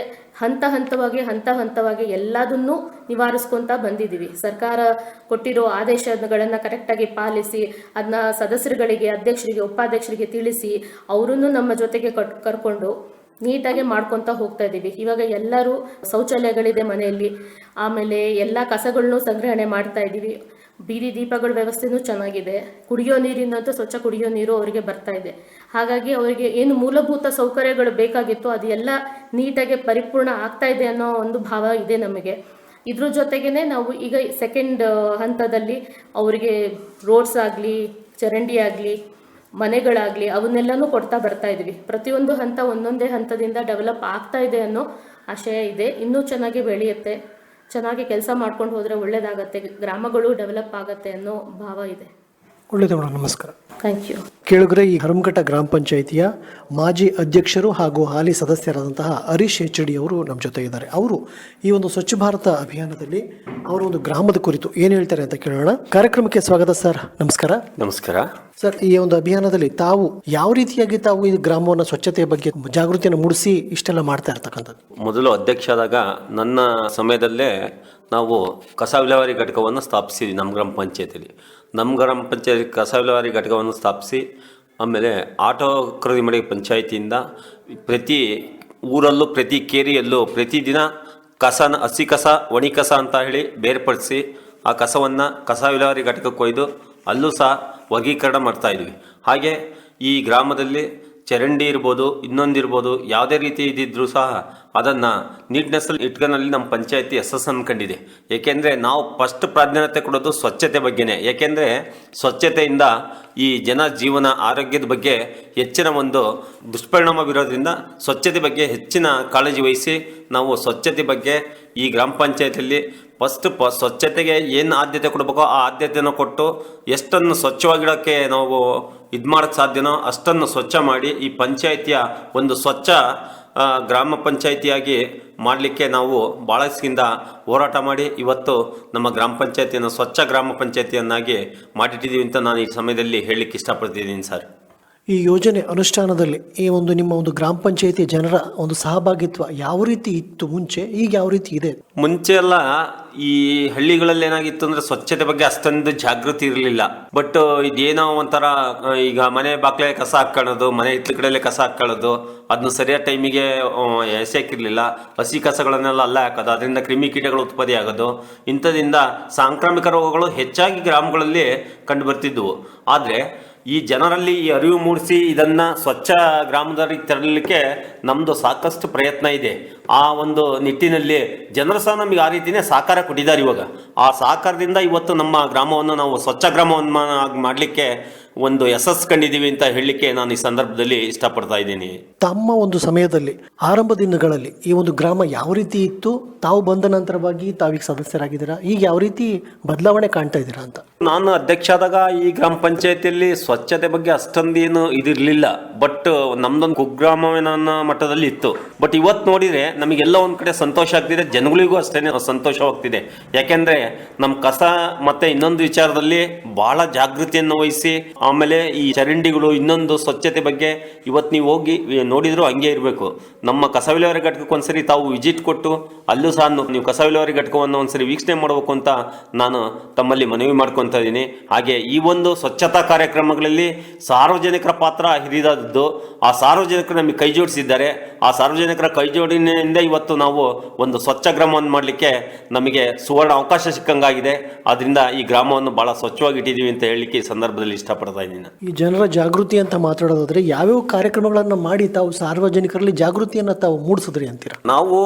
ಹಂತ ಹಂತವಾಗಿ ಹಂತ ಹಂತವಾಗಿ ಎಲ್ಲದನ್ನು ನಿವಾರಿಸ್ಕೊಂತ ಬಂದಿದ್ದೀವಿ. ಸರ್ಕಾರ ಕೊಟ್ಟಿರೋ ಆದೇಶಗಳನ್ನು ಕರೆಕ್ಟಾಗಿ ಪಾಲಿಸಿ ಅದನ್ನ ಸದಸ್ಯರುಗಳಿಗೆ, ಅಧ್ಯಕ್ಷರಿಗೆ, ಉಪಾಧ್ಯಕ್ಷರಿಗೆ ತಿಳಿಸಿ, ಅವರನ್ನು ನಮ್ಮ ಜೊತೆಗೆ ಕಟ್ ಕರ್ಕೊಂಡು ನೀಟಾಗಿ ಮಾಡ್ಕೊತ ಹೋಗ್ತಾ ಇದ್ದೀವಿ. ಇವಾಗ ಎಲ್ಲರೂ ಶೌಚಾಲಯಗಳಿದೆ ಮನೆಯಲ್ಲಿ. ಆಮೇಲೆ ಎಲ್ಲ ಕಸಗಳನ್ನು ಸಂಗ್ರಹಣೆ ಮಾಡ್ತಾ ಇದ್ದೀವಿ. ಬೀದಿ ದೀಪಗಳ ವ್ಯವಸ್ಥೆನೂ ಚೆನ್ನಾಗಿದೆ. ಕುಡಿಯೋ ನೀರಿನಂತೂ ಸ್ವಚ್ಛ ಕುಡಿಯೋ ನೀರು ಅವರಿಗೆ ಬರ್ತಾ ಇದೆ. ಹಾಗಾಗಿ ಅವರಿಗೆ ಏನು ಮೂಲಭೂತ ಸೌಕರ್ಯಗಳು ಬೇಕಾಗಿತ್ತು ಅದು ಎಲ್ಲ ನೀಟಾಗಿ ಪರಿಪೂರ್ಣ ಆಗ್ತಾ ಇದೆ ಅನ್ನೋ ಒಂದು ಭಾವ ಇದೆ ನಮಗೆ. ಇದ್ರ ಜೊತೆಗೇನೆ ನಾವು ಈಗ ಸೆಕೆಂಡ್ ಹಂತದಲ್ಲಿ ಅವರಿಗೆ ರೋಡ್ಸ್ ಆಗಲಿ, ಚರಂಡಿ ಆಗಲಿ ಮನೆಗಳಾಗಲಿ ಅವನ್ನೆಲ್ಲನೂ ಕೊಡ್ತಾ ಬರ್ತಾ ಇದ್ವಿ. ಪ್ರತಿಯೊಂದು ಹಂತ ಒಂದೊಂದೇ ಹಂತದಿಂದ ಡೆವಲಪ್ ಆಗ್ತಾ ಇದೆ ಅನ್ನೋ ಆಶಯ ಇದೆ. ಇನ್ನೂ ಚೆನ್ನಾಗಿ ಬೆಳೆಯುತ್ತೆ. ಚೆನ್ನಾಗಿ ಕೆಲಸ ಮಾಡ್ಕೊಂಡು ಹೋದರೆ ಒಳ್ಳೆಯದಾಗತ್ತೆ ಗ್ರಾಮಗಳು ಡೆವಲಪ್ ಆಗತ್ತೆ ಅನ್ನೋ ಭಾವ ಇದೆ. ಒಳ್ಳೆಯದು ಮೇಡಮ್ ನಮಸ್ಕಾರ. ಥ್ಯಾಂಕ್ ಯು ಕೇಳಿದ್ರೆ ಈ ಹರಮಘಟ್ಟ ಗ್ರಾಮ ಪಂಚಾಯಿತಿಯ ಮಾಜಿ ಅಧ್ಯಕ್ಷರು ಹಾಗೂ ಹಾಲಿ ಸದಸ್ಯರಾದಂತಹ ಹರೀಶ್ ಎಚ್ ಡಿ ಅವರು ನಮ್ಮ ಜೊತೆ ಇದ್ದಾರೆ. ಅವರು ಈ ಒಂದು ಸ್ವಚ್ಛ ಭಾರತ ಅಭಿಯಾನದಲ್ಲಿ ಅವರ ಒಂದು ಗ್ರಾಮದ ಕುರಿತು ಏನು ಹೇಳ್ತಾರೆ ಅಂತ ಕೇಳೋಣ. ಕಾರ್ಯಕ್ರಮಕ್ಕೆ ಸ್ವಾಗತ ಸರ್ ನಮಸ್ಕಾರ. ನಮಸ್ಕಾರ. ಸರ್ ಈ ಒಂದು ಅಭಿಯಾನದಲ್ಲಿ ತಾವು ಯಾವ ರೀತಿಯಾಗಿ ತಾವು ಈ ಗ್ರಾಮವನ್ನು ಸ್ವಚ್ಛತೆಯ ಬಗ್ಗೆ ಜಾಗೃತಿಯನ್ನು ಮೂಡಿಸಿ ಇಷ್ಟೆಲ್ಲ ಮಾಡ್ತಾ ಇರ್ತಕ್ಕಂಥದ್ದು? ಮೊದಲು ಅಧ್ಯಕ್ಷ ಆದಾಗ ನನ್ನ ಸಮಯದಲ್ಲೇ ನಾವು ಕಸ ವಿಲೇವಾರಿ ಘಟಕವನ್ನು ಸ್ಥಾಪಿಸಿದ್ವಿ ನಮ್ಮ ಗ್ರಾಮ ಪಂಚಾಯತಿಯಲ್ಲಿ. ನಮ್ಮ ಗ್ರಾಮ ಪಂಚಾಯತಿ ಕಸ ವಿಲೇವಾರಿ ಘಟಕವನ್ನು ಸ್ಥಾಪಿಸಿ, ಆಮೇಲೆ ಆಟೋ ಖರೀದಿ ಮಾಡಿ ಪಂಚಾಯತಿಯಿಂದ ಪ್ರತಿ ಊರಲ್ಲೂ, ಪ್ರತಿ ಕೇರಿಯಲ್ಲೂ ಪ್ರತಿದಿನ ಕಸನ, ಹಸಿ ಕಸ, ಒಣಿ ಕಸ ಅಂತ ಹೇಳಿ ಬೇರ್ಪಡಿಸಿ ಆ ಕಸವನ್ನು ಕಸ ವಿಲೇವಾರಿ ಘಟಕಕ್ಕೆ ಒಯ್ದು ಅಲ್ಲೂ ಸಹ ವರ್ಗೀಕರಣ ಮಾಡ್ತಾಯಿದ್ವಿ ಹಾಗೆ ಈ ಗ್ರಾಮದಲ್ಲಿ ಚರಂಡಿ ಇರ್ಬೋದು ಇನ್ನೊಂದಿರ್ಬೋದು ಯಾವುದೇ ರೀತಿ ಇದ್ದಿದ್ರೂ ಸಹ ಅದನ್ನು ನೀಟ್ನೆಸ್ಸಲ್ಲಿ ಇಟ್ಕೊನಲ್ಲಿ ನಮ್ಮ ಪಂಚಾಯತಿ ಯಶಸ್ಸನ್ನು ಅನ್ಕೊಂಡಿದೆ. ಏಕೆಂದರೆ ನಾವು ಫಸ್ಟ್ ಪ್ರಾಧಾನ್ಯತೆ ಕೊಡೋದು ಸ್ವಚ್ಛತೆ ಬಗ್ಗೆನೇ. ಏಕೆಂದರೆ ಸ್ವಚ್ಛತೆಯಿಂದ ಈ ಜನ ಜೀವನ ಆರೋಗ್ಯದ ಬಗ್ಗೆ ಹೆಚ್ಚಿನ ಒಂದು ದುಷ್ಪರಿಣಾಮ ಬೀರೋದ್ರಿಂದ ಸ್ವಚ್ಛತೆ ಬಗ್ಗೆ ಹೆಚ್ಚಿನ ಕಾಳಜಿ ವಹಿಸಿ ನಾವು ಸ್ವಚ್ಛತೆ ಬಗ್ಗೆ ಈ ಗ್ರಾಮ ಪಂಚಾಯತಿಯಲ್ಲಿ ಫಸ್ಟ್ ಪ, ಸ್ವಚ್ಛತೆಗೆ ಏನು ಆದ್ಯತೆ ಕೊಡಬೇಕೋ ಆ ಆದ್ಯತೆಯನ್ನು ಕೊಟ್ಟು ಎಷ್ಟನ್ನು ಸ್ವಚ್ಛವಾಗಿಡೋಕ್ಕೆ ನಾವು ಇದು ಮಾಡೋಕ್ಕೆ ಸಾಧ್ಯನೋ ಅಷ್ಟನ್ನು ಸ್ವಚ್ಛ ಮಾಡಿ ಈ ಪಂಚಾಯಿತಿಯ ಒಂದು ಸ್ವಚ್ಛ ಗ್ರಾಮ ಪಂಚಾಯಿತಿಯಾಗಿ ಮಾಡಲಿಕ್ಕೆ ನಾವು ಭಾಳಷ್ಟಿಂದ ಹೋರಾಟ ಮಾಡಿ ಇವತ್ತು ನಮ್ಮ ಗ್ರಾಮ ಪಂಚಾಯತಿಯನ್ನು ಸ್ವಚ್ಛ ಗ್ರಾಮ ಪಂಚಾಯತಿಯನ್ನಾಗಿ ಮಾಡಿಟ್ಟಿದ್ದೀವಿ ಅಂತ ನಾನು ಈ ಸಮಯದಲ್ಲಿ ಹೇಳಲಿಕ್ಕೆ ಇಷ್ಟಪಡ್ತಿದ್ದೀನಿ ಸರ್. ಈ ಯೋಜನೆ ಅನುಷ್ಠಾನದಲ್ಲಿ ಈ ಒಂದು ನಿಮ್ಮ ಒಂದು ಗ್ರಾಮ ಪಂಚಾಯತಿ ಜನರ ಒಂದು ಸಹಭಾಗಿತ್ವ ಯಾವ ರೀತಿ ಇತ್ತು ಮುಂಚೆ? ಈಗ ಯಾವ ರೀತಿ ಇದೆ? ಮುಂಚೆ ಎಲ್ಲ ಈ ಹಳ್ಳಿಗಳಲ್ಲಿ ಏನಾಗಿತ್ತು ಅಂದ್ರೆ ಸ್ವಚ್ಛತೆ ಬಗ್ಗೆ ಅಷ್ಟೊಂದು ಜಾಗೃತಿ ಇರಲಿಲ್ಲ. ಬಟ್ ಇದೇನೋ ಒಂಥರ, ಈಗ ಮನೆ ಬಾಕ್ಲೆ ಕಸ ಹಾಕೊಳ್ಳೋದು, ಮನೆ ಹಿತ್ಲ ಕಡೆಯಲ್ಲೇ ಕಸ ಹಾಕೊಳ್ಳೋದು, ಅದನ್ನ ಸರಿಯಾದ ಟೈಮಿಗೆ ಎಸೆಯಾಕಿರಲಿಲ್ಲ ಹಸಿ ಕಸಗಳನ್ನೆಲ್ಲ ಅಲ್ಲೇ ಹಾಕೋದು, ಅದರಿಂದ ಕ್ರಿಮಿಕೀಟಗಳು ಉತ್ಪತ್ತಿ ಆಗೋದು ಇಂಥದಿಂದ ಸಾಂಕ್ರಾಮಿಕ ರೋಗಗಳು ಹೆಚ್ಚಾಗಿ ಗ್ರಾಮಗಳಲ್ಲಿ ಕಂಡು ಬರ್ತಿದ್ವು. ಆದರೆ ಈ ಜನರಲ್ಲಿ ಈ ಅರಿವು ಮೂಡಿಸಿ ಇದನ್ನು ಸ್ವಚ್ಛ ಗ್ರಾಮದಲ್ಲಿ ತರಲಿಕ್ಕೆ ನಮ್ಮದು ಸಾಕಷ್ಟು ಪ್ರಯತ್ನ ಇದೆ. ಆ ಒಂದು ನಿಟ್ಟಿನಲ್ಲಿ ಜನರು ಸಹ ನಮಗೆ ಆ ರೀತಿಯೇ ಸಹಕಾರ ಕೊಟ್ಟಿದ್ದಾರೆ ಇವಾಗ. ಆ ಸಹಕಾರದಿಂದ ಇವತ್ತು ನಮ್ಮ ಗ್ರಾಮವನ್ನು ನಾವು ಸ್ವಚ್ಛ ಗ್ರಾಮವನ್ನು ಮಾಡಲಿಕ್ಕೆ ಒಂದು ಯಶಸ್ಸು ಕಂಡಿದ್ದೀವಿ ಅಂತ ಹೇಳಲಿಕ್ಕೆ ನಾನು ಈ ಸಂದರ್ಭದಲ್ಲಿ ಇಷ್ಟಪಡ್ತಾ ಇದ್ದೀನಿ. ತಮ್ಮ ಒಂದು ಸಮಯದಲ್ಲಿ ಆರಂಭ ದಿನಗಳಲ್ಲಿ ಈ ಒಂದು ಗ್ರಾಮ ಯಾವ ರೀತಿ ಇತ್ತು? ತಾವು ಬಂದ ನಂತರವಾಗಿ ತಾವೀಗ ಸದಸ್ಯರಾಗಿದ್ದೀರಾ? ಈಗ ಯಾವ ರೀತಿ ಬದಲಾವಣೆ ಕಾಣ್ತಾ ಇದ್ದೀರಾ ಅಂತ? ನಾನು ಅಧ್ಯಕ್ಷ ಆದಾಗ ಈ ಗ್ರಾಮ ಪಂಚಾಯತಿಯಲ್ಲಿ ಸ್ವಚ್ಛತೆ ಬಗ್ಗೆ ಅಷ್ಟೊಂದೇನು ಇದಿರಲಿಲ್ಲ. ಬಟ್ ನಮ್ದೊಂದು ಕುಗ್ರಾಮವಿನ ಮಟ್ಟದಲ್ಲಿ ಇತ್ತು. ಬಟ್ ಇವತ್ತು ನೋಡಿದರೆ ನಮಗೆಲ್ಲ ಒಂದು ಕಡೆ ಸಂತೋಷ ಆಗ್ತಿದೆ. ಜನಗಳಿಗೂ ಅಷ್ಟೇ ಸಂತೋಷವಾಗ್ತಿದೆ ಯಾಕೆಂದರೆ ನಮ್ಮ ಕಸ ಮತ್ತೆ ಇನ್ನೊಂದು ವಿಚಾರದಲ್ಲಿ ಬಹಳ ಜಾಗೃತಿಯನ್ನು ವಹಿಸಿ ಆಮೇಲೆ ಈ ಚರಂಡಿಗಳು ಇನ್ನೊಂದು ಸ್ವಚ್ಛತೆ ಬಗ್ಗೆ ಇವತ್ತು ನೀವು ಹೋಗಿ ನೋಡಿದ್ರು ಹಂಗೆ ಇರಬೇಕು. ನಮ್ಮ ಕಸ ವಿಲೇವಾರಿ ಘಟಕಕ್ಕೆ ಒಂದ್ಸರಿ ತಾವು ವಿಸಿಟ್ ಕೊಟ್ಟು ಅಲ್ಲೂ ಸಹ ನೀವು ಕಸ ವಿಲೇವಾರಿ ಘಟಕವನ್ನು ಒಂದ್ಸರಿ ವೀಕ್ಷಣೆ ಮಾಡಬೇಕು ಅಂತ ನಾನು ತಮ್ಮಲ್ಲಿ ಮನವಿ ಮಾಡ್ಕೊತಾ ಇದ್ದೀನಿ. ಹಾಗೆ ಈ ಒಂದು ಸ್ವಚ್ಛತಾ ಕಾರ್ಯಕ್ರಮಗಳಲ್ಲಿ ಸಾರ್ವಜನಿಕರ ಪಾತ್ರ ಹಿರಿದಾದದ್ದು ಆ ಸಾರ್ವಜನಿಕರು ನಮಗೆ ಕೈ ಜೋಡಿಸಿದ್ದಾರೆ. ಆ ಸಾರ್ವಜನಿಕರ ಸಾರ್ವಜನಿಕರ ಕೈಜೋಡಿನಿಂದ ಇವತ್ತು ನಾವು ಒಂದು ಸ್ವಚ್ಛ ಗ್ರಾಮವನ್ನು ಮಾಡಲಿಕ್ಕೆ ನಮಗೆ ಸುವರ್ಣ ಅವಕಾಶ ಸಿಕ್ಕಂಗಾಗಿದೆ. ಆದ್ದರಿಂದ ಈ ಗ್ರಾಮವನ್ನು ಬಹಳ ಸ್ವಚ್ಛವಾಗಿ ಇಟ್ಟಿದ್ದೀವಿ ಅಂತ ಹೇಳಲಿಕ್ಕೆ ಈ ಸಂದರ್ಭದಲ್ಲಿ ಇಷ್ಟಪಡ್ತಾ ಇದ್ದೀನಿ ಈ ಜನರ ಜಾಗೃತಿ ಅಂತ ಮಾತಾಡೋದಾದ್ರೆ ಯಾವ್ಯಾವ ಕಾರ್ಯಕ್ರಮಗಳನ್ನು ಮಾಡಿ ತಾವು ಸಾರ್ವಜನಿಕರಲ್ಲಿ ಜಾಗೃತಿಯನ್ನು ತಾವು ಮೂಡಿಸಿದ್ರಿ ಅಂತೀರಾ? ನಾವು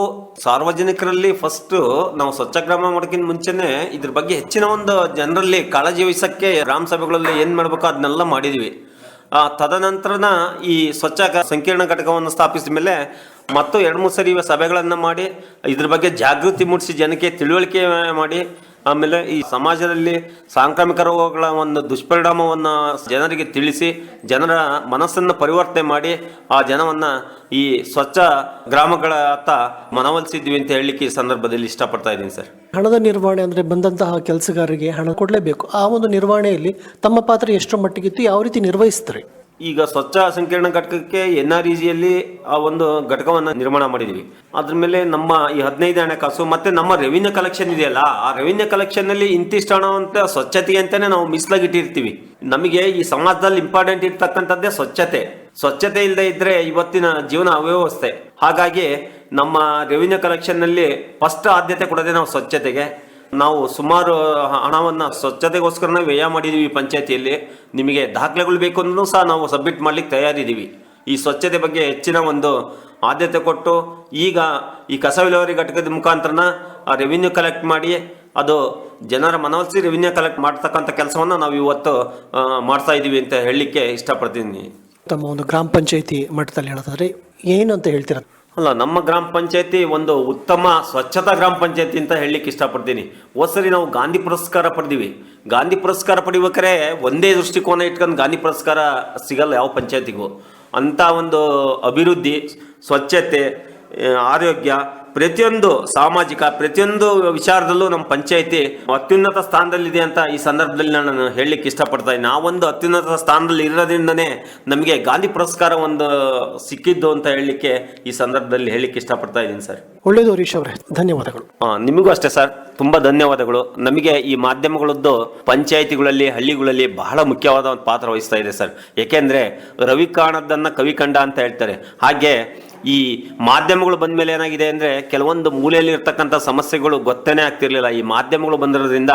ಸಾರ್ವಜನಿಕರಲ್ಲಿ ಫಸ್ಟ್ ನಾವು ಸ್ವಚ್ಛ ಗ್ರಾಮ ಮಾಡೋಕ್ಕಿಂತ ಮುಂಚೆನೆ ಇದ್ರ ಬಗ್ಗೆ ಹೆಚ್ಚಿನ ಒಂದು ಜನರಲ್ಲಿ ಕಾಳಜಿ ವಹಿಸಕ್ಕೆ ಗ್ರಾಮ ಸಭೆಗಳಲ್ಲಿ ಏನ್ ಮಾಡ್ಬೇಕೋ ಅದನ್ನೆಲ್ಲ ಮಾಡಿದೀವಿ. ಆ, ತದನಂತರನ ಈ ಸ್ವಚ್ಛ ಸಂಕೀರ್ಣ ಘಟಕವನ್ನು ಸ್ಥಾಪಿಸಿದ ಮೇಲೆ ಮತ್ತು ಎರಡು ಮೂರು ಸರಿ ಸಭೆಗಳನ್ನು ಮಾಡಿ, ಇದ್ರ ಬಗ್ಗೆ ಜಾಗೃತಿ ಮೂಡಿಸಿ ಜನಕ್ಕೆ ತಿಳುವಳಿಕೆ ಮಾಡಿ, ಆಮೇಲೆ ಈ ಸಮಾಜದಲ್ಲಿ ಸಾಂಕ್ರಾಮಿಕ ರೋಗಗಳ ಒಂದು ದುಷ್ಪರಿಣಾಮವನ್ನು ಜನರಿಗೆ ತಿಳಿಸಿ, ಜನರ ಮನಸ್ಸನ್ನು ಪರಿವರ್ತನೆ ಮಾಡಿ, ಆ ಜನವನ್ನು ಈ ಸ್ವಚ್ಛ ಗ್ರಾಮಗಳ ಅತ್ತ ಮನವೊಲಿಸಿದ್ವಿ ಅಂತ ಹೇಳಲಿಕ್ಕೆ ಈ ಸಂದರ್ಭದಲ್ಲಿ ಇಷ್ಟಪಡ್ತಾ ಇದ್ದೀನಿ ಸರ್. ಹಣದ ನಿರ್ವಹಣೆ ಅಂದರೆ ಬಂದಂತಹ ಕೆಲಸಗಾರರಿಗೆ ಹಣ ಕೊಡಲೇಬೇಕು. ಆ ಒಂದು ನಿರ್ವಹಣೆಯಲ್ಲಿ ತಮ್ಮ ಪಾತ್ರ ಎಷ್ಟರ ಮಟ್ಟಿಗಿತ್ತು, ಯಾವ ರೀತಿ ನಿರ್ವಹಿಸ್ತಾರೆ? ಈಗ ಸ್ವಚ್ಛ ಸಂಕೀರ್ಣ ಘಟಕಕ್ಕೆ ಎನ್ ಆರ್ ಇಜಿಯಲ್ಲಿ ಆ ಒಂದು ಘಟಕವನ್ನು ನಿರ್ಮಾಣ ಮಾಡಿದ್ವಿ. ಅದ್ರ ಮೇಲೆ ನಮ್ಮ ಈ ಹದಿನೈದು ಹಣಕಾಸು ಮತ್ತೆ ನಮ್ಮ ರೆವಿನ್ಯೂ ಕಲೆಕ್ಷನ್ ಇದೆಯಲ್ಲ, ಆ ರೆವಿನ್ಯೂ ಕಲೆಕ್ಷನ್ ಅಲ್ಲಿ ಇಂತಿಷ್ಟು ಹಣ ಅಂತ ಸ್ವಚ್ಛತೆ ಅಂತಾನೆ ನಾವು ಮೀಸಲಾಗಿಟ್ಟಿರ್ತೀವಿ ನಮಗೆ ಈ ಸಮಾಜದಲ್ಲಿ ಇಂಪಾರ್ಟೆಂಟ್ ಇರ್ತಕ್ಕಂಥದ್ದೇ ಸ್ವಚ್ಛತೆ. ಸ್ವಚ್ಛತೆ ಇಲ್ಲದೆ ಇದ್ರೆ ಇವತ್ತಿನ ಜೀವನ ಅವ್ಯವಸ್ಥೆ. ಹಾಗಾಗಿ ನಮ್ಮ ರೆವಿನ್ಯೂ ಕಲೆಕ್ಷನ್ನಲ್ಲಿ ಫಸ್ಟ್ ಆದ್ಯತೆ ಕೊಡೋದೇ ನಾವು ಸ್ವಚ್ಛತೆಗೆ. ನಾವು ಸುಮಾರು ಹಣವನ್ನ ಸ್ವಚ್ಛತೆಗೋಸ್ಕರನೇ ವ್ಯಯ ಮಾಡಿದ್ದೀವಿ ಪಂಚಾಯತಿಯಲ್ಲಿ. ನಿಮಗೆ ದಾಖಲೆಗಳು ಬೇಕು ಅಂದ್ರೂ ಸಹ ನಾವು ಸಬ್ಮಿಟ್ ಮಾಡ್ಲಿಕ್ಕೆ ತಯಾರಿದ್ದೀವಿ ಈ ಸ್ವಚ್ಛತೆ ಬಗ್ಗೆ ಹೆಚ್ಚಿನ ಒಂದು ಆದ್ಯತೆ ಕೊಟ್ಟು, ಈಗ ಈ ಕಸ ವಿಲೇವಾರಿ ಘಟಕದ ಮುಖಾಂತರನ ರೆವಿನ್ಯೂ ಕಲೆಕ್ಟ್ ಮಾಡಿ, ಅದು ಜನರ ಮನವೊಲಿಸಿ ರೆವಿನ್ಯೂ ಕಲೆಕ್ಟ್ ಮಾಡ್ತಕ್ಕಂಥ ಕೆಲಸವನ್ನು ನಾವು ಇವತ್ತು ಮಾಡ್ತಾ ಇದ್ದೀವಿ ಅಂತ ಹೇಳಲಿಕ್ಕೆ ಇಷ್ಟಪಡ್ತೀನಿ. ತಮ್ಮ ಒಂದು ಗ್ರಾಮ ಪಂಚಾಯಿತಿ ಮಟ್ಟದಲ್ಲಿ ಹೇಳೋದಾದ್ರೆ, ಏನು ಅಂತ ಹೇಳ್ತೀರಾ? ಅಲ್ಲ, ನಮ್ಮ ಗ್ರಾಮ ಪಂಚಾಯತಿ ಒಂದು ಉತ್ತಮ ಸ್ವಚ್ಛತಾ ಗ್ರಾಮ ಪಂಚಾಯತಿ ಅಂತ ಹೇಳಲಿಕ್ಕೆ ಇಷ್ಟಪಡ್ತೀನಿ. ಹೋದ್ಸರಿ ನಾವು ಗಾಂಧಿ ಪುರಸ್ಕಾರ ಪಡೆದಿವಿ. ಗಾಂಧಿ ಪುರಸ್ಕಾರ ಪಡಿಬೇಕಾರೆ ಒಂದೇ ದೃಷ್ಟಿಕೋನ ಇಟ್ಕೊಂಡು ಗಾಂಧಿ ಪುರಸ್ಕಾರ ಸಿಗಲ್ಲ ಯಾವ ಪಂಚಾಯತಿಗೂ. ಅಂಥ ಒಂದು ಅಭಿವೃದ್ಧಿ, ಸ್ವಚ್ಛತೆ, ಆರೋಗ್ಯ ಪ್ರತಿಯೊಂದು ಸಾಮಾಜಿಕ ಪ್ರತಿಯೊಂದು ವಿಚಾರದಲ್ಲೂ ನಮ್ಮ ಪಂಚಾಯಿತಿ ಅತ್ಯುನ್ನತ ಸ್ಥಾನದಲ್ಲಿದೆ ಅಂತ ಈ ಸಂದರ್ಭದಲ್ಲಿ ನಾನು ಹೇಳಲಿಕ್ಕೆ ಇಷ್ಟಪಡ್ತಾ ಇದ್ದೀನಿ ನಾವೊಂದು ಅತ್ಯುನ್ನತ ಸ್ಥಾನದಲ್ಲಿ ಇರೋದ್ರಿಂದನೇ ನಮಗೆ ಗಾಂಧಿ ಪುರಸ್ಕಾರ ಒಂದು ಸಿಕ್ಕಿದ್ದು ಅಂತ ಹೇಳಲಿಕ್ಕೆ ಈ ಸಂದರ್ಭದಲ್ಲಿ ಹೇಳಲಿಕ್ಕೆ ಇಷ್ಟಪಡ್ತಾ ಇದ್ದೀನಿ ಸರ್. ಒಳ್ಳೆಯದು ಹರೀಶ್ ಅವರೇ. ಧನ್ಯವಾದಗಳು. ನಿಮಗೂ ಅಷ್ಟೇ ಸರ್. ತುಂಬಾ ಧನ್ಯವಾದಗಳು. ನಮಗೆ ಈ ಮಾಧ್ಯಮಗಳದ್ದು ಪಂಚಾಯಿತಿಗಳಲ್ಲಿ ಹಳ್ಳಿಗಳಲ್ಲಿ ಬಹಳ ಮುಖ್ಯವಾದ ಒಂದು ಪಾತ್ರ ವಹಿಸ್ತಾ ಇದೆ ಸರ್. ಏಕೆಂದ್ರೆ ರವಿ ಕಾಣದನ್ನ ಕವಿ ಕಂಡ ಅಂತ ಹೇಳ್ತಾರೆ. ಹಾಗೆ ಈ ಮಾಧ್ಯಮಗಳು ಬಂದ ಮೇಲೆ ಏನಾಗಿದೆ ಅಂದರೆ ಕೆಲವೊಂದು ಮೂಲೆಯಲ್ಲಿ ಇರ್ತಕ್ಕಂಥ ಸಮಸ್ಯೆಗಳು ಗೊತ್ತೇ ಆಗ್ತಿರ್ಲಿಲ್ಲ. ಈ ಮಾಧ್ಯಮಗಳು ಬಂದಿರೋದ್ರಿಂದ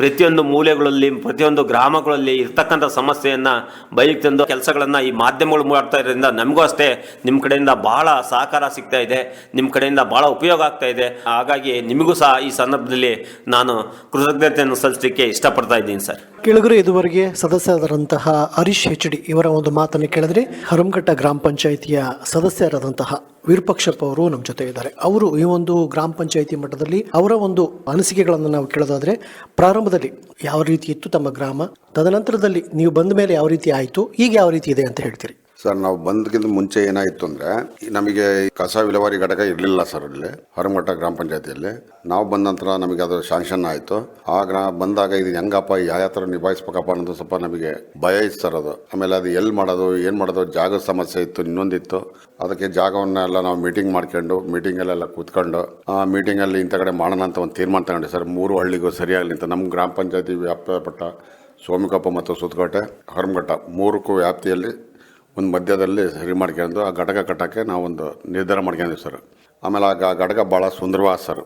ಪ್ರತಿಯೊಂದು ಮೂಲೆಗಳಲ್ಲಿ, ಪ್ರತಿಯೊಂದು ಗ್ರಾಮಗಳಲ್ಲಿ ಇರ್ತಕ್ಕಂಥ ಸಮಸ್ಯೆಯನ್ನು, ಬೈಕ್ ತಂದು ಕೆಲಸಗಳನ್ನು ಈ ಮಾಧ್ಯಮಗಳು ಮಾಡ್ತಾ ಇರೋದ್ರಿಂದ ನಮಗೂ ಅಷ್ಟೇ ನಿಮ್ಮ ಕಡೆಯಿಂದ ಬಹಳ ಸಹಕಾರ ಸಿಗ್ತಾ ಇದೆ ನಿಮ್ಮ ಕಡೆಯಿಂದ ಬಹಳ ಉಪಯೋಗ ಆಗ್ತಾ ಇದೆ. ಹಾಗಾಗಿ ನಿಮಗೂ ಸಹ ಈ ಸಂದರ್ಭದಲ್ಲಿ ನಾನು ಕೃತಜ್ಞತೆಯನ್ನು ಸಲ್ಲಿಸಲಿಕ್ಕೆ ಇಷ್ಟಪಡ್ತಾ ಇದ್ದೀನಿ ಸರ್. ಕೆಳಗರೆ ಇದುವರೆಗೆ ಸದಸ್ಯರಾದಂತಹ ಹರೀಶ್ ಹೆಚ್ ಡಿ ಇವರ ಒಂದು ಮಾತನ್ನು ಕೇಳಿದ್ರೆ ಹರಮಘಟ್ಟ ಗ್ರಾಮ ಪಂಚಾಯಿತಿಯ ಸದಸ್ಯರಾದಂತಹ ವಿರೂಪಾಕ್ಷಪ್ಪ ಅವರು ನಮ್ಮ ಜೊತೆ ಇದ್ದಾರೆ. ಅವರು ಈ ಒಂದು ಗ್ರಾಮ ಪಂಚಾಯಿತಿ ಮಟ್ಟದಲ್ಲಿ ಅವರ ಒಂದು ಅನಿಸಿಕೆಗಳನ್ನು ನಾವು ಕೇಳೋದಾದ್ರೆ ಪ್ರಾರಂಭದಲ್ಲಿ ಯಾವ ರೀತಿ ಇತ್ತು ತಮ್ಮ ಗ್ರಾಮ, ತದನಂತರದಲ್ಲಿ ನೀವು ಬಂದ ಮೇಲೆ ಯಾವ ರೀತಿ ಆಯಿತು, ಈಗ ಯಾವ ರೀತಿ ಇದೆ ಅಂತ ಹೇಳ್ತೀರಿ? ಸರ್, ನಾವು ಬಂದಕ್ಕಿಂತ ಮುಂಚೆ ಏನಾಯಿತು ಅಂದರೆ ನಮಗೆ ಕಸ ವಿಲೇವಾರಿ ಘಟಕ ಇರಲಿಲ್ಲ ಸರ್ ಇಲ್ಲಿ ಹರಮಘಟ್ಟ ಗ್ರಾಮ ಪಂಚಾಯತಿಯಲ್ಲಿ. ನಾವು ಬಂದ ನಂತರ ನಮಗೆ ಅದು ಶಾಂಕ್ಷನ್ ಆಯಿತು. ಆ ಗ್ರಾಮ ಬಂದಾಗ ಇದು ಹೆಂಗಪ್ಪ ಯಾವ ಥರ ನಿಭಾಯಿಸ್ಬೇಕಪ್ಪ ಅನ್ನೋದು ಸ್ವಲ್ಪ ನಮಗೆ ಭಯ ಇತ್ತು ಸರ್ ಅದು. ಆಮೇಲೆ ಅದು ಎಲ್ಲಿ ಮಾಡೋದು, ಏನು ಮಾಡೋದು, ಜಾಗದ ಸಮಸ್ಯೆ ಇತ್ತು, ಇನ್ನೊಂದಿತ್ತು. ಅದಕ್ಕೆ ಜಾಗವನ್ನೆಲ್ಲ ನಾವು ಮೀಟಿಂಗ್ ಮಾಡ್ಕೊಂಡು ಮೀಟಿಂಗಲ್ಲೆಲ್ಲ ಕೂತ್ಕೊಂಡು, ಆ ಮೀಟಿಂಗಲ್ಲಿ ಇಂಥ ಕಡೆ ಮಾಡೋಣ ಅಂತ ಒಂದು ತೀರ್ಮಾನ ತಗೊಂಡೆ ಸರ್. ಮೂರು ಹಳ್ಳಿಗೂ ಸರಿಯಾಗಲಿ ಅಂತ. ನಮ್ಮ ಗ್ರಾಮ ಪಂಚಾಯತಿ ವ್ಯಾಪ್ತಪಟ್ಟ ಸೋಮಿಕಪ್ಪ ಮತ್ತು ಸುತ್ತಕೋಟೆ, ಹರಮಘಟ್ಟ, ಮೂರಕ್ಕೂ ವ್ಯಾಪ್ತಿಯಲ್ಲಿ ಒಂದು ಮಧ್ಯದಲ್ಲಿ ಸರಿ ಮಾಡ್ಕೊಂಡು ಆ ಘಟಕ ಕಟ್ಟೋಕ್ಕೆ ನಾವೊಂದು ನಿರ್ಧಾರ ಮಾಡ್ಕೊಂಡಿವಿ ಸರ್. ಆಮೇಲೆ ಆ ಘಟಕ ಭಾಳ ಸುಂದರವಾದ ಸರ್.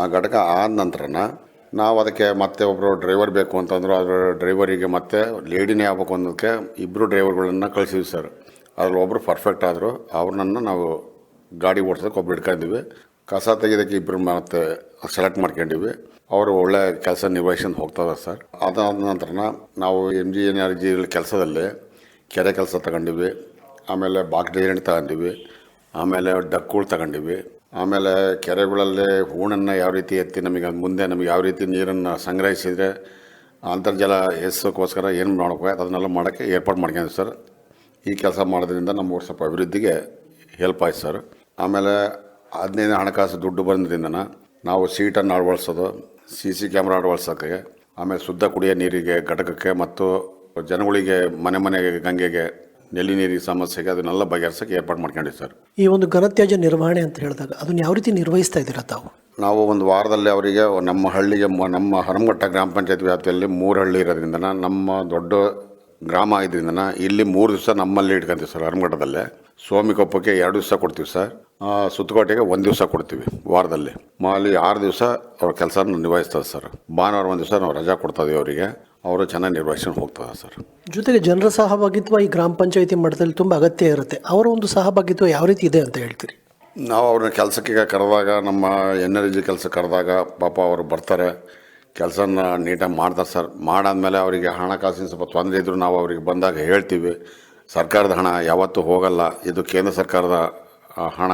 ಆ ಘಟಕ ಆದ ನಂತರನ ನಾವು ಅದಕ್ಕೆ ಮತ್ತೆ ಒಬ್ಬರು ಡ್ರೈವರ್ ಬೇಕು ಅಂತಂದ್ರು ಅದರ ಡ್ರೈವರಿಗೆ ಮತ್ತೆ ಲೇಡಿನೇ ಆಗ್ಬೇಕು ಅನ್ನೋದಕ್ಕೆ ಇಬ್ಬರು ಡ್ರೈವರ್ಗಳನ್ನು ಕಳಿಸಿದ್ವಿ ಸರ್. ಅದ್ರಲ್ಲಿ ಒಬ್ಬರು ಪರ್ಫೆಕ್ಟ್ ಆದರು. ಅವ್ರನ್ನ ನಾವು ಗಾಡಿ ಓಡ್ಸೋಕೆ ಒಬ್ರು ಇಟ್ಕೊಂಡಿದ್ವಿ ಕಸ ತೆಗೆಯೋದಕ್ಕೆ ಇಬ್ಬರು ಮತ್ತೆ ಸೆಲೆಕ್ಟ್ ಮಾಡ್ಕೊಂಡಿವಿ ಅವರು ಒಳ್ಳೆ ಕೆಲಸ ನಿರ್ವಹಿಸ್ಕೊಂಡು ಹೋಗ್ತದೆ ಸರ್. ಅದಾದ ನಂತರ ನಾವು M G N R G ಕೆಲಸದಲ್ಲಿ ಕೆರೆ ಕೆಲಸ ತಗೊಂಡಿವಿ, ಆಮೇಲೆ ಬಾಕ್ ಡಿಸೈನ್ ತಗೊಂಡಿವಿ, ಆಮೇಲೆ ಡಕ್ಕುಗಳು ತಗೊಂಡಿವಿ, ಆಮೇಲೆ ಕೆರೆಗಳಲ್ಲಿ ಹೂಣನ್ನು ಯಾವ ರೀತಿ ಎತ್ತಿ ನಮಗೆ ಮುಂದೆ ನಮಗೆ ಯಾವ ರೀತಿ ನೀರನ್ನು ಸಂಗ್ರಹಿಸಿದರೆ ಅಂತರ್ಜಲ ಎಸೋಕ್ಕೋಸ್ಕರ ಏನು ಮಾಡಬೇಕು, ಅದನ್ನೆಲ್ಲ ಮಾಡೋಕ್ಕೆ ಏರ್ಪಾಡು ಮಾಡ್ಕೊಂಡು ಸರ್. ಈ ಕೆಲಸ ಮಾಡೋದ್ರಿಂದ ನಮ್ಮ ಸ್ವಲ್ಪ ಅಭಿವೃದ್ಧಿಗೆ ಹೆಲ್ಪ್ ಆಯ್ತು ಸರ್. ಆಮೇಲೆ ಹದಿನೈದು ಹಣಕಾಸು ದುಡ್ಡು ಬಂದ್ರಿಂದ ನಾವು ಸೀಟನ್ನು ಅಳವಡಿಸೋದು ಸಿ ಸಿ ಕ್ಯಾಮ್ರಾ ಅಳವಡಿಸೋಕ್ಕೆ ಆಮೇಲೆ ಶುದ್ಧ ಕುಡಿಯೋ ನೀರಿಗೆ, ಘಟಕಕ್ಕೆ ಮತ್ತು ಜನಗಳಿಗೆ ಮನೆ ಮನೆಗೆ ಗಂಗೆಗೆ ನೆಲ್ಲಿ ನೀರಿನ ಸಮಸ್ಯೆಗೆ ಅದನ್ನೆಲ್ಲ ಬಗೆಹರಿಸೋಕ್ಕೆ ಏರ್ಪಾಡು ಮಾಡ್ಕೊಂಡಿವಿ ಸರ್. ಈ ಒಂದು ಘನತ್ಯಾಜ್ಯ ನಿರ್ವಹಣೆ ಅಂತ ಹೇಳಿದಾಗ ಅದನ್ನು ಯಾವ ರೀತಿ ನಿರ್ವಹಿಸ್ತಾ ಇದ್ದೀರಾ ತಾವು? ನಾವು ಒಂದು ವಾರದಲ್ಲಿ ಅವರಿಗೆ ನಮ್ಮ ಹಳ್ಳಿಗೆ ಮ- ನಮ್ಮ ಹರಮಘಟ್ಟ ಗ್ರಾಮ ಪಂಚಾಯತ್ ವ್ಯಾಪ್ತಿಯಲ್ಲಿ ಮೂರು ಹಳ್ಳಿ ಇರೋದ್ರಿಂದ ನಮ್ಮ ದೊಡ್ಡ ಗ್ರಾಮ ಇದರಿಂದ ಇಲ್ಲಿ ಮೂರು ದಿವಸ ನಮ್ಮಲ್ಲಿ ಇಟ್ಕೊಂತೀವಿ ಸರ್ ಹರಮಘಟ್ಟದಲ್ಲೇ ಸೋಮಿಕೊಪ್ಪಕ್ಕೆ ಎರಡು ದಿವಸ ಕೊಡ್ತೀವಿ ಸರ್. ಆ, ಸುತ್ತಕೋಟೆಗೆ ಒಂದು ದಿವಸ ಕೊಡ್ತೀವಿ ವಾರದಲ್ಲಿ. ಮಾಲಿ ಆರು ದಿವಸ ಅವ್ರ ಕೆಲಸ ನಿಭಾಯಿಸ್ತದೆ ಸರ್. ಭಾನುವಾರ ಒಂದು ದಿವಸ ನಾವು ರಜಾ ಕೊಡ್ತಾ ಇದೀವಿ ಅವರಿಗೆ. ಅವರು ಚೆನ್ನಾಗಿ ನಿರ್ವಹಿಸ್ಕೊಂಡು ಹೋಗ್ತದೆ ಸರ್. ಜೊತೆಗೆ ಜನರ ಸಹಭಾಗಿತ್ವ ಈ ಗ್ರಾಮ ಪಂಚಾಯತಿ ಮಟ್ಟದಲ್ಲಿ ತುಂಬ ಅಗತ್ಯ ಇರುತ್ತೆ. ಅವರ ಒಂದು ಸಹಭಾಗಿತ್ವ ಯಾವ ರೀತಿ ಇದೆ ಅಂತ ಹೇಳ್ತೀರಿ? ನಾವು ಅವ್ರನ್ನ ಕೆಲಸಕ್ಕೆ ಕರೆದಾಗ ನಮ್ಮ ಎನ್ ಎಲ್ ಜಿ ಕೆಲಸ ಕರೆದಾಗ ಪಾಪ ಅವರು ಬರ್ತಾರೆ. ಕೆಲಸನ ನೀಟಾಗಿ ಮಾಡ್ತಾರೆ ಸರ್. ಮಾಡಾದ್ಮೇಲೆ ಅವರಿಗೆ ಹಣಕಾಸಿನ ಸ್ವಲ್ಪ ತೊಂದರೆ ಇದ್ದರೂ ನಾವು ಅವರಿಗೆ ಬಂದಾಗ ಹೇಳ್ತೀವಿ. ಸರ್ಕಾರದ ಹಣ ಯಾವತ್ತೂ ಹೋಗಲ್ಲ. ಇದು ಕೇಂದ್ರ ಸರ್ಕಾರದ ಹಣ.